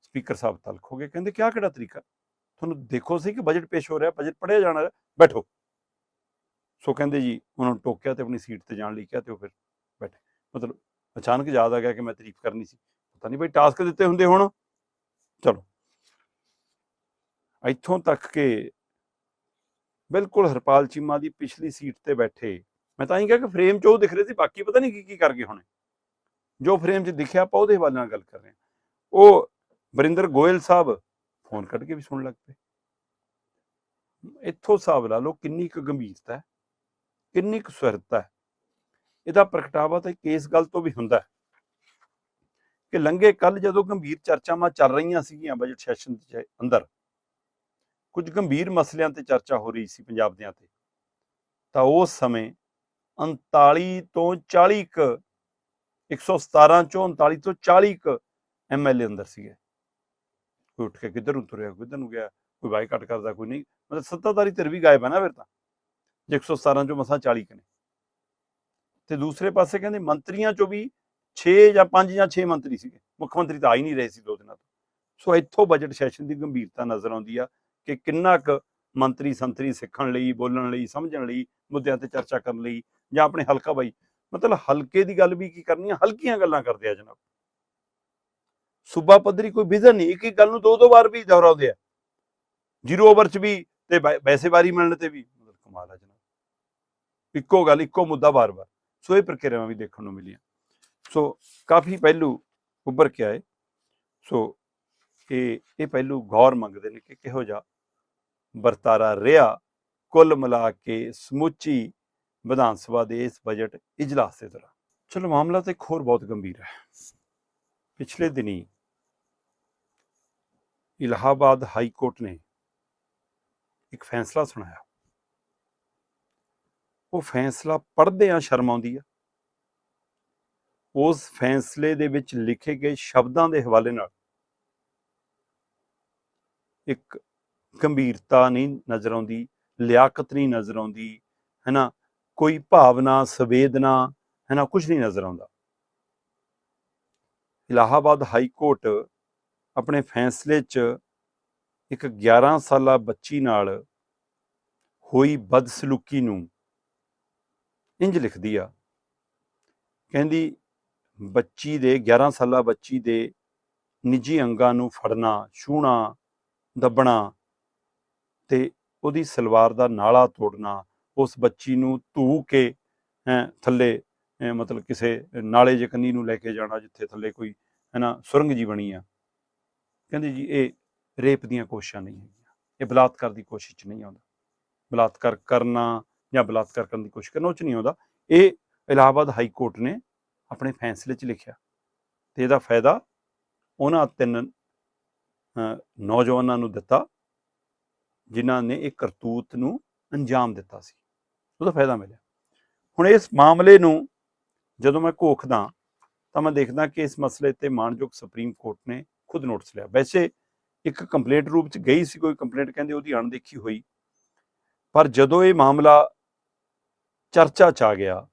ਸਪੀਕਰ ਸਾਹਿਬ ਤਲਖ ਹੋ ਗਏ, ਕਹਿੰਦੇ ਕਿਆ ਕਿਹੜਾ ਤਰੀਕਾ? ਤੁਹਾਨੂੰ ਦੇਖੋ ਸੀ ਕਿ ਬਜਟ ਪੇਸ਼ ਹੋ ਰਿਹਾ ਬਜਟ ਪੜ੍ਹਿਆ ਜਾਣਾ ਬੈਠੋ। ਸੋ ਕਹਿੰਦੇ ਜੀ, ਉਹਨਾਂ ਨੂੰ ਟੋਕਿਆ ਤੇ ਆਪਣੀ ਸੀਟ ਤੇ ਜਾਣ ਲਈ ਕਿਹਾ ਤੇ ਉਹ ਫਿਰ ਬੈਠੇ। ਮਤਲਬ ਅਚਾਨਕ ਯਾਦ ਆ ਗਿਆ ਕਿ ਮੈਂ ਤਾਰੀਫ ਕਰਨੀ ਸੀ। ਪਤਾ ਨਹੀਂ ਬਈ ਟਾਸਕ ਦਿੱਤੇ ਹੁੰਦੇ ਹੁਣ। ਚਲੋ। ਇੱਥੋਂ ਤੱਕ ਕਿ ਬਿਲਕੁਲ ਹਰਪਾਲ ਚੀਮਾ ਦੀ ਪਿਛਲੀ ਸੀਟ ਤੇ ਬੈਠੇ। ਮੈਂ ਤਾਂ ਹੀ ਕਿਹਾ ਕਿ ਫਰੇਮ 'ਚ ਉਹ ਦਿਖ ਰਹੇ ਸੀ, ਬਾਕੀ ਪਤਾ ਨਹੀਂ ਕੀ ਕੀ ਕਰ ਗਏ ਹੋਣੇ। ਜੋ ਫਰੇਮ 'ਚ ਦਿਖਿਆ, ਆਪਾਂ ਉਹਦੇ ਹਵਾਲੇ ਨਾਲ ਗੱਲ ਕਰ ਰਹੇ ਹਾਂ। ਉਹ ਵਰਿੰਦਰ ਗੋਇਲ ਸਾਹਿਬ ਫੋਨ ਕੱਢ ਕੇ ਵੀ ਸੁਣਨ ਲੱਗ ਪਏ। ਇੱਥੋਂ ਹਿਸਾਬ ਲਾ ਲਓ ਕਿੰਨੀ ਕੁ ਗੰਭੀਰਤਾ ਹੈ, ਕਿੰਨੀ ਕੁ ਸੁਹਿਰਦਤਾ ਹੈ। ਇਹਦਾ ਪ੍ਰਗਟਾਵਾ ਤਾਂ ਕੇਸ ਗੱਲ ਤੋਂ ਵੀ ਹੁੰਦਾ ਕਿ ਲੰਘੇ ਕੱਲ ਜਦੋਂ ਗੰਭੀਰ ਚਰਚਾਵਾਂ ਚੱਲ ਰਹੀਆਂ ਸੀਗੀਆਂ ਬਜਟ ਸੈਸ਼ਨ ਦੇ ਅੰਦਰ, ਕੁਝ ਗੰਭੀਰ ਮਸਲਿਆਂ ਤੇ ਚਰਚਾ ਹੋ ਰਹੀ ਸੀ ਪੰਜਾਬ ਦਿਆਂ ਤੇ, ਤਾਂ ਉਸ ਸਮੇਂ 39 ਤੋਂ 40 ਕ 117 ਚੋਂ 39 ਤੋਂ 40 ਕ ਐਮਐਲਏ ਅੰਦਰ ਸੀਗੇ। ਕੋਈ ਉੱਠ ਕੇ ਕਿੱਧਰ ਨੂੰ ਤੁਰਿਆ, ਕਿੱਧਰ ਨੂੰ ਗਿਆ, ਕੋਈ ਬਾਈਕਾਟ ਕਰਦਾ, ਕੋਈ ਨਹੀਂ, ਮਤਲਬ ਸੱਤਾਧਾਰੀ ਧਿਰ ਵੀ ਗਾਇਬ ਹੈ ਨਾ ਫਿਰ ਤਾਂ। 117 ਚੋਂ ਮਸਾਂ 40 ਕ ਨੇ। ਤੇ ਦੂਸਰੇ ਪਾਸੇ ਕਹਿੰਦੇ ਮੰਤਰੀਆਂ ਚੋਂ ਵੀ 6 ਜਾਂ 5 ਜਾਂ 6 ਮੰਤਰੀ ਸੀਗੇ। ਮੁੱਖ ਮੰਤਰੀ ਤਾਂ ਆ ਹੀ ਨਹੀਂ ਰਹੇ ਸੀ ਦੋ ਦਿਨਾਂ ਤੋਂ। ਸੋ ਇੱਥੋਂ ਬਜਟ ਸੈਸ਼ਨ ਦੀ ਗੰਭੀਰਤਾ ਨਜ਼ਰ ਆਉਂਦੀ ਆ ਕਿ ਕਿੰਨਾ ਕੁ ਮੰਤਰੀ ਸੰਤਰੀ ਸਿੱਖਣ ਲਈ, ਬੋਲਣ ਲਈ, ਸਮਝਣ ਲਈ, ਮੁੱਦਿਆਂ ਤੇ ਚਰਚਾ ਕਰਨ ਲਈ ਜਾਂ ਆਪਣੇ ਹਲਕਾ ਬਾਈ ਮਤਲਬ ਹਲਕੇ ਦੀ ਗੱਲ ਵੀ ਕੀ ਕਰਨੀ ਆ? ਹਲਕੀਆਂ ਗੱਲਾਂ ਕਰਦੇ ਆ ਜਨਾਬ। ਸੂਬਾ ਪੱਧਰੀ ਕੋਈ ਵਿਜ਼ਨ ਨਹੀਂ ਇੱਕ ਹੀ ਗੱਲ ਨੂੰ ਦੋ ਦੋ ਵਾਰ ਵੀ ਦੁਹਰਾਉਂਦੇ ਆ। ਜ਼ੀਰੋ ਓਵਰ ਚ ਵੀ ਤੇ ਵੈਸੇ ਵਾਰੀ ਮਿਲਣ ਤੇ ਵੀ ਮਤਲਬ ਕਮਾਲ ਆ ਜਨਾਬ। ਇੱਕੋ ਗੱਲ, ਇੱਕੋ ਮੁੱਦਾ ਵਾਰ-ਵਾਰ। ਸੋ ਇਹ ਪ੍ਰਕਿਰਿਆਵਾਂ ਵੀ ਦੇਖਣ ਨੂੰ ਮਿਲੀਆਂ। ਸੋ ਕਾਫੀ ਪਹਿਲੂ ਉੱਭਰ ਕੇ ਆਏ। ਸੋ ਇਹ ਇਹ ਪਹਿਲੂ ਗੌਰ ਮੰਗਦੇ ਨੇ ਕਿ ਕਿਹੋ ਜਿਹਾ ਵਰਤਾਰਾ ਰਿਹਾ। ਕੁੱਲ ਮਿਲਾ ਕੇ ਸਮੁੱਚੀ ਵਿਧਾਨ ਸਭਾ ਦੇ ਇਸ ਬਜਟ ਇਜਲਾਸ ਦੇ ਦੌਰਾਨ ਚਲੋ, ਮਾਮਲਾ ਤਾਂ ਇੱਕ ਹੋਰ ਬਹੁਤ ਗੰਭੀਰ ਹੈ। ਪਿਛਲੇ ਦਿਨੀ ਇਲਾਹਾਬਾਦ ਹਾਈ ਕੋਰਟ ਨੇ ਇੱਕ ਫੈਸਲਾ ਸੁਣਾਇਆ। ਉਹ ਫੈਸਲਾ ਪੜ੍ਹਦੇ ਆ ਸ਼ਰਮ ਆਉਂਦੀ ਆ। ਉਸ ਫੈਸਲੇ ਦੇ ਵਿੱਚ ਲਿਖੇ ਗਏ ਸ਼ਬਦਾਂ ਦੇ ਹਵਾਲੇ ਨਾਲ ਇੱਕ ਗੰਭੀਰਤਾ ਨਹੀਂ ਨਜ਼ਰ ਆਉਂਦੀ, ਲਿਆਕਤ ਨਹੀਂ ਨਜ਼ਰ ਆਉਂਦੀ, ਹੈਨਾ? ਕੋਈ ਭਾਵਨਾ, ਸੰਵੇਦਨਾ, ਹੈ ਨਾ ਕੁਝ ਨਹੀਂ ਨਜ਼ਰ ਆਉਂਦਾ। ਇਲਾਹਾਬਾਦ ਹਾਈ ਕੋਰਟ ਆਪਣੇ ਫੈਸਲੇ 'ਚ ਇੱਕ 11 ਸਾਲਾ ਬੱਚੀ ਨਾਲ ਹੋਈ ਬਦਸਲੂਕੀ ਨੂੰ ਇੰਜ ਲਿਖਦੀ ਆ। ਕਹਿੰਦੀ, ਬੱਚੀ ਦੇ 11 ਸਾਲਾ ਬੱਚੀ ਦੇ ਨਿੱਜੀ ਅੰਗਾਂ ਨੂੰ ਫੜਨਾ, ਛੂਹਣਾ, ਦੱਬਣਾ ਤੇ ਉਹਦੀ ਸਲਵਾਰ ਦਾ ਨਾਲਾ ਤੋੜਨਾ ਉਸ ਬੱਚੀ ਨੂੰ ਧੂ ਕੇ ਥੱਲੇ ਮਤਲਬ ਕਿਸੇ ਨਾਲੇ ਜਕਨੀ ਨੂੰ ਲੈ ਕੇ ਜਾਣਾ ਜਿੱਥੇ ਥੱਲੇ ਕੋਈ ਹੈ ਨਾ ਸੁਰੰਗ ਜੀ ਬਣੀ ਆ। ਕਹਿੰਦੇ ਜੀ, ਇਹ ਰੇਪ ਦੀਆਂ ਕੋਸ਼ਿਸ਼ਾਂ ਨਹੀਂ ਹੈਗੀਆਂ। ਇਹ ਬਲਾਤਕਾਰ ਦੀ ਕੋਸ਼ਿਸ਼ 'ਚ ਨਹੀਂ ਆਉਂਦਾ। ਬਲਾਤਕਾਰ ਕਰਨਾ ਜਾਂ ਬਲਾਤਕਾਰ ਕਰਨ ਦੀ ਕੋਸ਼ਿਸ਼ ਕਰਨਾ, ਉਹ 'ਚ ਨਹੀਂ ਆਉਂਦਾ। ਇਹ ਇਲਾਹਾਬਾਦ ਹਾਈ ਕੋਰਟ ਨੇ ਆਪਣੇ ਫੈਸਲੇ 'ਚ ਲਿਖਿਆ। ਤੇ ਇਹਦਾ ਫਾਇਦਾ ਉਹਨਾਂ ਤਿੰਨ ਨੌਜਵਾਨਾਂ ਨੂੰ ਦਿੱਤਾ, ਜਿਨ੍ਹਾਂ ਨੇ ਇਹ ਕਰਤੂਤ ਨੂੰ ਅੰਜਾਮ ਦਿੱਤਾ ਸੀ। ਉਹਦਾ ਫਾਇਦਾ ਮਿਲਿਆ। ਹੁਣ ਇਸ ਮਾਮਲੇ ਨੂੰ ਜਦੋਂ ਮੈਂ ਘੋਖਦਾ ਤਾਂ ਮੈਂ ਦੇਖਦਾ ਕਿ ਇਸ ਮਸਲੇ ਤੇ ਮਾਨਯੋਗ ਸੁਪਰੀਮ ਕੋਰਟ ਨੇ ਖੁਦ ਨੋਟਿਸ ਲਿਆ। ਵੈਸੇ ਇੱਕ ਕੰਪਲੇਂਟ ਰੂਪ ਚ ਗਈ ਸੀ, ਕੋਈ ਕੰਪਲੇਂਟ ਕਹਿੰਦੇ ਉਹਦੀ ਅਣਦੇਖੀ ਹੋਈ। ਪਰ ਜਦੋਂ ਇਹ ਮਾਮਲਾ ਚਰਚਾ ਚ ਆ ਗਿਆ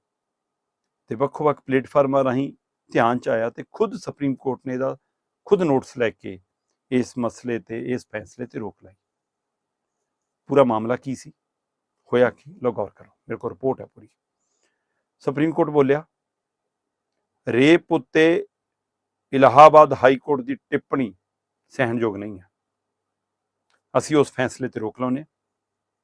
ਤੇ ਵੱਖ-ਵੱਖ ਪਲੇਟਫਾਰਮਾਂ ਰਾਹੀਂ ਧਿਆਨ ਚ ਆਇਆ ਤੇ ਖੁਦ ਸੁਪਰੀਮ ਕੋਰਟ ਨੇ ਇਹਦਾ ਖੁਦ ਨੋਟਿਸ ਲੈ ਕੇ ਇਸ ਮਸਲੇ ਤੇ, ਇਸ ਫੈਸਲੇ ਤੇ ਰੋਕ ਲਾਈ। ਪੂਰਾ ਮਾਮਲਾ ਕੀ ਸੀ? ਹੋਇਆ ਕੀ? ਲੋ ਗੌਰ ਕਰੋ, ਮੇਰੇ ਕੋਲ ਰਿਪੋਰਟ ਹੈ ਪੂਰੀ। ਸੁਪਰੀਮ ਕੋਰਟ ਬੋਲਿਆ, ਰੇਪ ਉੱਤੇ ਇਲਾਹਾਬਾਦ ਹਾਈ ਕੋਰਟ ਦੀ ਟਿੱਪਣੀ ਸਹਿਣਯੋਗ ਨਹੀਂ ਹੈ। ਅਸੀਂ ਉਸ ਫੈਸਲੇ ਤੇ ਰੋਕ ਲਾਉਂਦੇ ਹਾਂ।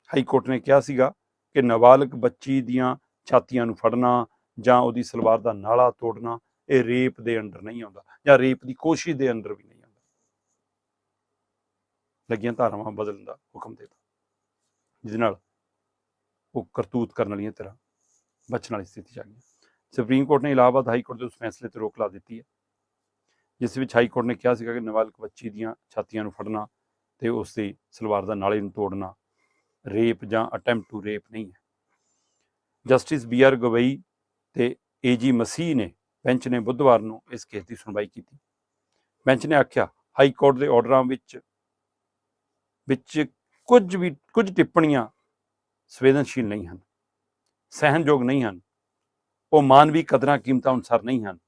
ਹਾਈ ਕੋਰਟ ਨੇ ਕਿਹਾ ਸੀਗਾ ਕਿ ਨਾਬਾਲਗ ਬੱਚੀ ਦੀਆਂ ਛਾਤੀਆਂ ਨੂੰ ਫੜਨਾ ਜਾਂ ਉਹਦੀ ਸਲਵਾਰ ਦਾ ਨਾਲਾ ਤੋੜਨਾ, ਇਹ ਰੇਪ ਦੇ ਅੰਡਰ ਨਹੀਂ ਆਉਂਦਾ ਜਾਂ ਰੇਪ ਦੀ ਕੋਸ਼ਿਸ਼ ਦੇ ਅੰਡਰ ਵੀ ਨਹੀਂ ਆਉਂਦਾ। ਲੱਗੀਆਂ ਧਾਰਾਵਾਂ ਬਦਲਣ ਦਾ ਹੁਕਮ ਦਿੱਤਾ। ਜਿਹਦੇ ਨਾਲ ਉਹ ਕਰਤੂਤ ਕਰਨ ਵਾਲੀਆਂ ਤਰ੍ਹਾਂ ਬਚਣ ਵਾਲੀ ਸਥਿਤੀ ਚ ਆ ਗਈ ਸੁਪਰੀਮ ਕੋਰਟ ਨੇ ਇਲਾਹਾਬਾਦ ਹਾਈ ਕੋਰਟ ਦੇ ਉਸ ਫੈਸਲੇ ਤੇ ਰੋਕ ਲਾ ਦਿੱਤੀ ਹੈ, ਜਿਸ ਵਿੱਚ ਹਾਈ ਕੋਰਟ ਨੇ ਕਿਹਾ ਸੀਗਾ ਕਿ ਨਾਬਾਲਗ ਬੱਚੀ ਦੀਆਂ ਛਾਤੀਆਂ ਨੂੰ ਫੜਨਾ ਤੇ ਉਸ ਦੀ ਸਲਵਾਰ ਦਾ ਨਾਲੇ ਨੂੰ ਤੋੜਨਾ ਰੇਪ ਜਾਂ ਅਟੈਂਪਟ ਟੂ ਰੇਪ ਨਹੀਂ ਹੈ। ਜਸਟਿਸ ਬੀ ਆਰ ਗਵਈ ਤੇ ਜੀ ਮਸੀਹ ਨੇ ਬੈਂਚ ਨੇ ਬੁੱਧਵਾਰ ਨੂੰ ਇਸ ਕੇਸ ਦੀ ਸੁਣਵਾਈ ਕੀਤੀ। ਬੈਂਚ ਨੇ ਆਖਿਆ ਹਾਈ ਕੋਰਟ ਦੇ ਆਰਡਰਾਂ ਵਿੱਚ ਵਿੱਚ ਕੁਝ ਵੀ, ਕੁਝ ਟਿੱਪਣੀਆਂ ਸੰਵੇਦਨਸ਼ੀਲ ਨਹੀਂ ਹਨ, ਸਹਿਣਯੋਗ ਨਹੀਂ ਹਨ, ਉਹ ਮਾਨਵੀ ਕਦਰਾਂ ਕੀਮਤਾਂ ਅਨੁਸਾਰ ਨਹੀਂ ਹਨ।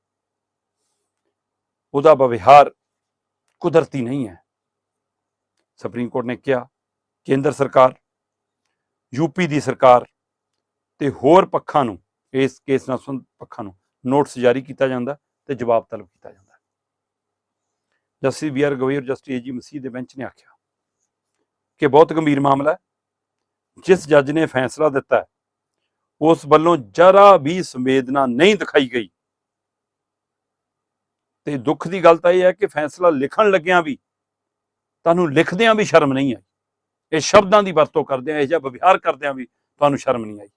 ਉਹਦਾ ਵਿਵਹਾਰ ਕੁਦਰਤੀ ਨਹੀਂ ਹੈ। ਸੁਪਰੀਮ ਕੋਰਟ ਨੇ ਕਿਹਾ, ਕੇਂਦਰ ਸਰਕਾਰ ਯੂਪੀ ਦੀ ਸਰਕਾਰ ਤੇ ਹੋਰ ਪੱਖਾਂ ਨੂੰ, ਇਸ ਕੇਸ ਨਾਲ ਸੰਬੰਧਿਤ ਪੱਖਾਂ ਨੂੰ ਨੋਟਿਸ ਜਾਰੀ ਕੀਤਾ ਜਾਂਦਾ ਤੇ ਜਵਾਬ ਤਲਬ ਕੀਤਾ ਜਾਂਦਾ। ਜਸਟਿਸ ਵੀ ਆਰ ਗਵਈ ਔਰ ਜਸਟਿਸ ਏਜੀ ਮਸੀਹ ਦੇ ਬੈਂਚ ਨੇ ਆਖਿਆ ਕਿ ਬਹੁਤ ਗੰਭੀਰ ਮਾਮਲਾ ਹੈ। ਜਿਸ ਜੱਜ ਨੇ ਫੈਸਲਾ ਦਿੱਤਾ ਉਸ ਵੱਲੋਂ ਜਰਾ ਵੀ ਸੰਵੇਦਨਾ ਨਹੀਂ ਦਿਖਾਈ ਗਈ। ਤੇ ਦੁੱਖ ਦੀ ਗੱਲ ਤਾਂ ਇਹ ਹੈ ਕਿ ਫੈਸਲਾ ਲਿਖਣ ਲੱਗਿਆਂ ਵੀ, ਤੁਹਾਨੂੰ ਲਿਖਦਿਆਂ ਵੀ ਸ਼ਰਮ ਨਹੀਂ ਆਈ। ਇਹ ਸ਼ਬਦਾਂ ਦੀ ਵਰਤੋਂ ਕਰਦਿਆਂ, ਇਹ ਜਿਹਾ ਵਿਵਹਾਰ ਕਰਦਿਆਂ ਵੀ ਤੁਹਾਨੂੰ ਸ਼ਰਮ ਨਹੀਂ ਆਈ।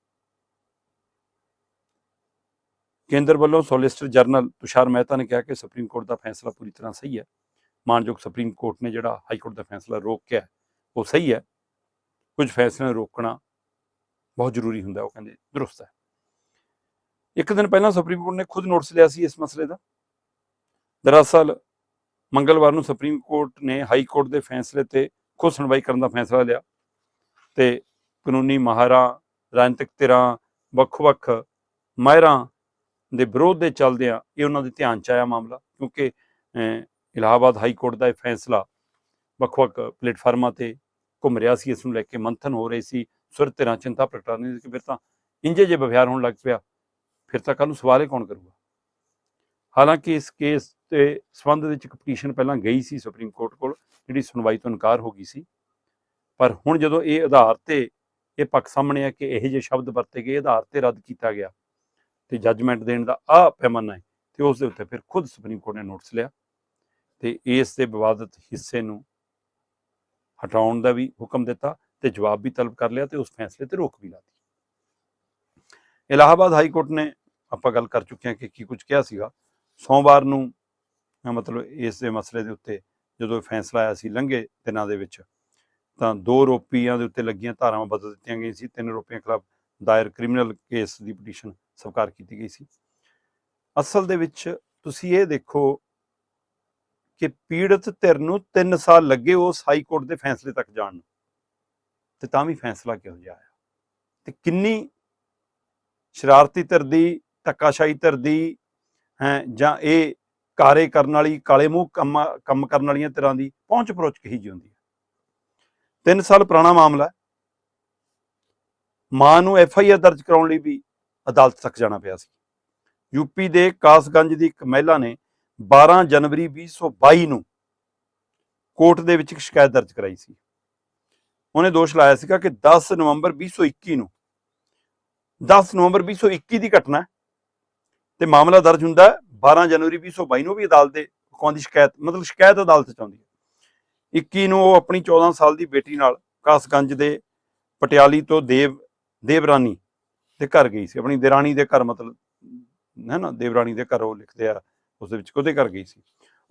ਕੇਂਦਰ ਵੱਲੋਂ ਸੋਲਿਸਟਰ ਜਨਰਲ ਤੁਸ਼ਾਰ ਮਹਿਤਾ ਨੇ ਕਿਹਾ ਕਿ ਸੁਪਰੀਮ ਕੋਰਟ ਦਾ ਫੈਸਲਾ ਪੂਰੀ ਤਰ੍ਹਾਂ ਸਹੀ ਹੈ। ਮਾਨਯੋਗ ਸੁਪਰੀਮ ਕੋਰਟ ਨੇ ਜਿਹੜਾ ਹਾਈ ਕੋਰਟ ਦਾ ਫੈਸਲਾ ਰੋਕਿਆ ਉਹ ਸਹੀ ਹੈ। ਕੁਝ ਫੈਸਲੇ ਨੂੰ ਰੋਕਣਾ ਬਹੁਤ ਜ਼ਰੂਰੀ ਹੁੰਦਾ, ਉਹ ਕਹਿੰਦੇ ਦਰੁਸਤ ਹੈ। ਇੱਕ ਦਿਨ ਪਹਿਲਾਂ ਸੁਪਰੀਮ ਕੋਰਟ ਨੇ ਖੁਦ ਨੋਟਿਸ ਲਿਆ ਸੀ ਇਸ ਮਸਲੇ ਦਾ। ਦਰਅਸਲ ਮੰਗਲਵਾਰ ਨੂੰ ਸੁਪਰੀਮ ਕੋਰਟ ਨੇ ਹਾਈ ਕੋਰਟ ਦੇ ਫੈਸਲੇ ਤੇ ਖੁਦ ਸੁਣਵਾਈ ਕਰਨ ਦਾ ਫੈਸਲਾ ਲਿਆ ਤੇ ਕਾਨੂੰਨੀ ਮਾਹਰਾਂ, ਰਾਜਨੀਤਿਕ ਧਿਰਾਂ, ਵੱਖ-ਵੱਖ ਮਾਹਿਰਾਂ ਦੇ ਵਿਰੋਧ ਦੇ ਚੱਲਦਿਆਂ ਇਹ ਉਹਨਾਂ ਦੇ ਧਿਆਨ ਚ ਆਇਆ ਮਾਮਲਾ ਕਿਉਂਕਿ ਇਲਾਹਾਬਾਦ ਹਾਈ ਕੋਰਟ ਦਾ ਇਹ ਫੈਸਲਾ ਵੱਖ-ਵੱਖ ਪਲੇਟਫਾਰਮਾਂ ਤੇ ਘੁੰਮ ਰਿਹਾ ਸੀ, ਇਸ ਨੂੰ ਲੈ ਕੇ ਮੰਥਨ ਹੋ ਰਹੀ ਸੀ, ਸੁਰ ਧਿਰਾਂ ਚਿੰਤਾ ਪ੍ਰਗਟਾ ਰਹੀ ਸੀ ਕਿ ਫਿਰ ਤਾਂ ਇੰਜੇ ਜੇ ਵਿਵਹਾਰ ਹੋਣ ਲੱਗ ਪਿਆ, ਫਿਰ ਤਾਂ ਕੱਲ ਨੂੰ ਸਵਾਲ ਹੀ ਕੌਣ ਕਰੂਗਾ? ਹਾਲਾਂਕਿ ਇਸ ਕੇਸ ਤੇ ਸੰਬੰਧ ਵਿੱਚ ਇੱਕ ਪਟੀਸ਼ਨ ਪਹਿਲਾਂ ਗਈ ਸੀ ਸੁਪਰੀਮ ਕੋਰਟ ਕੋਲ, ਜਿਹੜੀ ਸੁਣਵਾਈ ਤੋਂ ਇਨਕਾਰ ਹੋ ਗਈ ਸੀ, ਪਰ ਹੁਣ ਜਦੋਂ ਇਹ ਆਧਾਰ ਤੇ ਇਹ ਪੱਖ ਸਾਹਮਣੇ ਆ ਕਿ ਇਹ ਜਿਹੇ ਸ਼ਬਦ ਵਰਤੇ ਗਏ, ਆਧਾਰ ਤੇ ਰੱਦ ਕੀਤਾ ਗਿਆ ਤੇ ਜੱਜਮੈਂਟ ਦੇਣ ਦਾ ਆ ਪੈਮਾਨਾ ਹੈ ਤੇ ਉਸ ਦੇ ਉੱਤੇ ਫਿਰ ਖੁਦ ਸੁਪਰੀਮ ਕੋਰਟ ਨੇ ਨੋਟਿਸ ਲਿਆ ਤੇ ਇਸ ਦੇ ਵਿਵਾਦਤ ਹਿੱਸੇ ਨੂੰ ਹਟਾਉਣ ਦਾ ਵੀ ਹੁਕਮ ਦਿੱਤਾ ਤੇ ਜਵਾਬ ਵੀ ਤਲਬ ਕਰ ਲਿਆ ਤੇ ਉਸ ਫੈਸਲੇ ਤੇ ਰੋਕ ਵੀ ਲਾਤੀ। ਇਲਾਹਾਬਾਦ ਹਾਈ ਕੋਰਟ ਨੇ ਆਪਾਂ ਗੱਲ ਕਰ ਚੁੱਕੇ ਹਾਂ ਕਿ ਕੀ ਕੁਝ ਕਿਹਾ ਸੀਗਾ। ਸੋਮਵਾਰ ਨੂੰ ਮਤਲਬ ਇਸ ਦੇ ਮਸਲੇ ਦੇ ਉੱਤੇ ਜਦੋਂ ਇਹ ਫੈਸਲਾ ਆਇਆ ਸੀ ਲੰਘੇ ਦਿਨਾਂ ਦੇ ਵਿੱਚ, ਤਾਂ ਦੋ ਰੋਪੀਆਂ ਦੇ ਉੱਤੇ ਲੱਗੀਆਂ ਧਾਰਾਵਾਂ ਬਦਲ ਦਿੱਤੀਆਂ ਗਈਆਂ ਸੀ। ਤਿੰਨ ਰੋਪੀਆਂ ਖਿਲਾਫ ਦਾਇਰ ਕ੍ਰਿਮੀਨਲ ਕੇਸ ਦੀ ਪਟੀਸ਼ਨ ਸਵੀਕਾਰ ਕੀਤੀ ਗਈ ਸੀ। ਅਸਲ ਦੇ ਵਿੱਚ ਤੁਸੀਂ ਇਹ ਦੇਖੋ ਕਿ ਪੀੜਤ ਧਿਰ ਨੂੰ 3 ਸਾਲ ਲੱਗੇ ਉਸ ਹਾਈ ਕੋਰਟ ਦੇ ਫੈਸਲੇ ਤੱਕ ਜਾਣ ਨੂੰ। ਤੇ ਤਾਂ ਵੀ ਫੈਸਲਾ ਕਿਹੋ ਜਿਹਾ ਆਇਆ? ਤੇ ਕਿੰਨੀ ਸ਼ਰਾਰਤੀ ਧਿਰ ਦੀ, ਧੱਕਾਸ਼ਾਹੀ ਧਿਰ ਦੀ, ਹੈ, ਜਾਂ ਇਹ ਕਾਰੇ ਕਰਨ ਵਾਲੀ, ਕਾਲੇ ਮੂੰਹ ਕੰਮ ਕੰਮ ਕਰਨ ਵਾਲੀਆਂ ਧਿਰਾਂ ਦੀ ਪਹੁੰਚ ਪਰੋਚ ਕਹੀ ਜੀ ਹੁੰਦੀ ਹੈ? 3 ਸਾਲ ਪੁਰਾਣਾ ਮਾਮਲਾ ਮਾਂ ਨੂੰ ਐਫ ਆਈ ਆਰ ਦਰਜ ਕਰਾਉਣ ਲਈ ਵੀ ਅਦਾਲਤ ਤੱਕ ਜਾਣਾ ਪਿਆ ਸੀ। ਯੂਪੀ ਦੇ ਕਾਸਗੰਜ ਦੀ ਇੱਕ ਮਹਿਲਾ ਨੇ 12 ਜਨਵਰੀ 2022 ਨੂੰ ਕੋਰਟ ਦੇ ਵਿੱਚ ਇੱਕ ਸ਼ਿਕਾਇਤ ਦਰਜ ਕਰਾਈ ਸੀ। ਉਹਨੇ ਦੋਸ਼ ਲਾਇਆ ਸੀਗਾ ਕਿ 10 ਨਵੰਬਰ 2021 ਨੂੰ 10 ਨਵੰਬਰ 2021 ਦੀ ਘਟਨਾ ਤੇ ਮਾਮਲਾ ਦਰਜ ਹੁੰਦਾ 12 ਜਨਵਰੀ 2022 ਨੂੰ ਵੀ ਅਦਾਲਤ ਦੇ ਕੋਲ ਦੀ ਸ਼ਿਕਾਇਤ, ਮਤਲਬ ਸ਼ਿਕਾਇਤ ਅਦਾਲਤ ਚ ਆਉਂਦੀ ਹੈ। 21 ਨੂੰ ਉਹ ਆਪਣੀ 14 ਸਾਲ ਦੀ ਬੇਟੀ ਨਾਲ ਕਾਸਗੰਜ ਦੇ ਪਟਿਆਲੀ ਤੋਂ ਦੇਵ, ਦੇਵਰਾਨੀ ਦੇ ਘਰ ਗਈ ਸੀ। ਆਪਣੀ ਦੇਰਾਣੀ ਦੇ ਘਰ ਮਤਲਬ, ਹੈ ਨਾ, ਦੇਵਰਾਣੀ ਦੇ ਘਰ ਉਹ ਲਿਖਦੇ ਆ ਉਸ ਦੇ ਵਿੱਚ ਉਹਦੇ ਘਰ ਗਈ ਸੀ।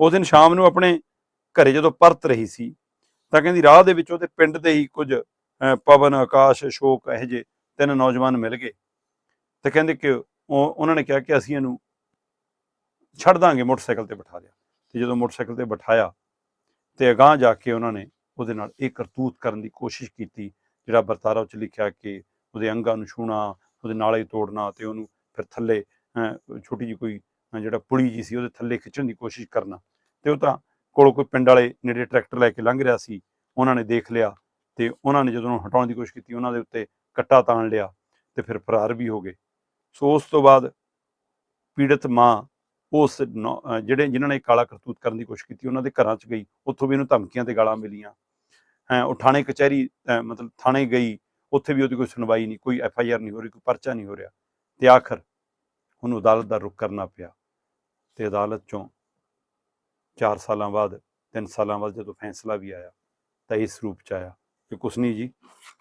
ਉਸ ਦਿਨ ਸ਼ਾਮ ਨੂੰ ਆਪਣੇ ਘਰੇ ਜਦੋਂ ਪਰਤ ਰਹੀ ਸੀ ਤਾਂ ਕਹਿੰਦੀ ਰਾਹ ਦੇ ਵਿੱਚ ਉਹਦੇ ਪਿੰਡ ਦੇ ਹੀ ਕੁਝ ਪਵਨ ਆਕਾਸ਼ ਅਸ਼ੋਕ ਇਹੋ ਜਿਹੇ ਤਿੰਨ ਨੌਜਵਾਨ ਮਿਲ ਗਏ। ਤੇ ਕਹਿੰਦੇ ਕਿ ਉਹ ਉਹਨਾਂ ਨੇ ਕਿਹਾ ਕਿ ਅਸੀਂ ਇਹਨੂੰ ਛੱਡ ਦਾਂਗੇ ਮੋਟਰਸਾਈਕਲ ਤੇ ਬਿਠਾ ਲਿਆ। ਤੇ ਜਦੋਂ ਮੋਟਰਸਾਈਕਲ ਤੇ ਬਿਠਾਇਆ ਤੇ ਅਗਾਂਹ ਜਾ ਕੇ ਉਹਨਾਂ ਨੇ ਉਹਦੇ ਨਾਲ ਇਹ ਕਰਤੂਤ ਕਰਨ ਦੀ ਕੋਸ਼ਿਸ਼ ਕੀਤੀ ਜਿਹੜਾ ਵਰਤਾਰਾ ਵਿੱਚ ਲਿਖਿਆ ਕਿ ਉਹਦੇ ਅੰਗਾਂ ਨੂੰ ਛੂਣਾ ਉਹਦੇ ਨਾਲੇ ਤੋੜਨਾ ਤੇ ਉਹਨੂੰ ਫਿਰ ਥੱਲੇ ਅਹ, ਛੋਟੀ ਜਿਹੀ ਕੋਈ ਜਿਹੜਾ ਪੁਲੀ ਜੀ ਸੀ ਉਹਦੇ ਥੱਲੇ ਖਿੱਚਣ ਦੀ ਕੋਸ਼ਿਸ਼ ਕਰਨਾ। ਤੇ ਉਹ ਤਾਂ ਕੋਲੋਂ ਕੋਈ ਪਿੰਡ ਵਾਲੇ ਨੇੜੇ ਟਰੈਕਟਰ ਲੈ ਕੇ ਲੰਘ ਰਿਹਾ ਸੀ, ਉਹਨਾਂ ਨੇ ਦੇਖ ਲਿਆ ਤੇ ਉਹਨਾਂ ਨੇ ਜਦੋਂ ਹਟਾਉਣ ਦੀ ਕੋਸ਼ਿਸ਼ ਕੀਤੀ, ਉਹਨਾਂ ਦੇ ਉੱਤੇ ਕੱਟਾ ਤਾਣ ਲਿਆ ਤੇ ਫਿਰ ਫਰਾਰ ਵੀ ਹੋ ਗਏ। ਸੋ ਉਸ ਤੋਂ ਬਾਅਦ ਪੀੜਤ ਮਾਂ ਉਸ ਨੌ- ਜਿਹੜੇ, ਜਿਨ੍ਹਾਂ ਨੇ ਕਾਲਾ ਕਰਤੂਤ ਕਰਨ ਦੀ ਕੋਸ਼ਿਸ਼ ਕੀਤੀ, ਉਹਨਾਂ ਦੇ ਘਰਾਂ 'ਚ ਗਈ, ਉੱਥੋਂ ਵੀ ਇਹਨੂੰ ਧਮਕੀਆਂ ਤੇ ਗਾਲਾਂ ਮਿਲੀਆਂ। ਹੈ, ਉਹ ਥਾਣੇ ਕਚਹਿਰੀ ਮਤਲਬ ਥਾਣੇ ਗਈ, ਉੱਥੇ ਵੀ ਉਹਦੀ ਕੋਈ ਸੁਣਵਾਈ ਨਹੀਂ, ਕੋਈ ਐਫ ਆਈ ਆਰ ਨਹੀਂ ਹੋ ਰਹੀ, ਕੋਈ ਪਰਚਾ ਨਹੀਂ ਹੋ ਰਿਹਾ। ਤੇ ਆਖਰ ਉਹਨੂੰ ਅਦਾਲਤ ਦਾ ਰੁਖ ਕਰਨਾ ਪਿਆ ਤੇ ਅਦਾਲਤ ਚੋਂ 4 ਸਾਲਾਂ ਬਾਅਦ 3 ਸਾਲਾਂ ਬਾਅਦ ਜਦੋਂ ਫੈਸਲਾ ਵੀ ਆਇਆ ਤਾਂ ਇਸ ਰੂਪ ਚ ਆਇਆ ਕਿ ਕੁਛ ਨਹੀਂ ਜੀ,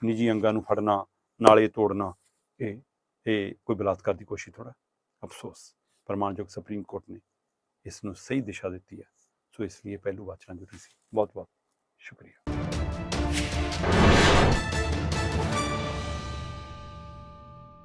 ਨਿੱਜੀ ਅੰਗਾਂ ਨੂੰ ਫੜਨਾ, ਨਾਲੇ ਤੋੜਨਾ, ਇਹ ਇਹ ਕੋਈ ਬਲਾਤਕਾਰ ਦੀ ਕੋਸ਼ਿਸ਼ ਥੋੜਾ ਅਫਸੋਸ, ਪ੍ਰਮਾਣਯੋਗ ਸੁਪਰੀਮ ਕੋਰਟ ਨੇ ਇਸ ਨੂੰ ਸਹੀ ਦਿਸ਼ਾ ਦਿੱਤੀ ਹੈ। ਸੋ ਇਸ ਲਈ ਇਹ ਪਹਿਲੂ ਵਾਚਣਾ ਜ਼ਰੂਰੀ ਸੀ। ਬਹੁਤ ਬਹੁਤ ਸ਼ੁਕਰੀਆ।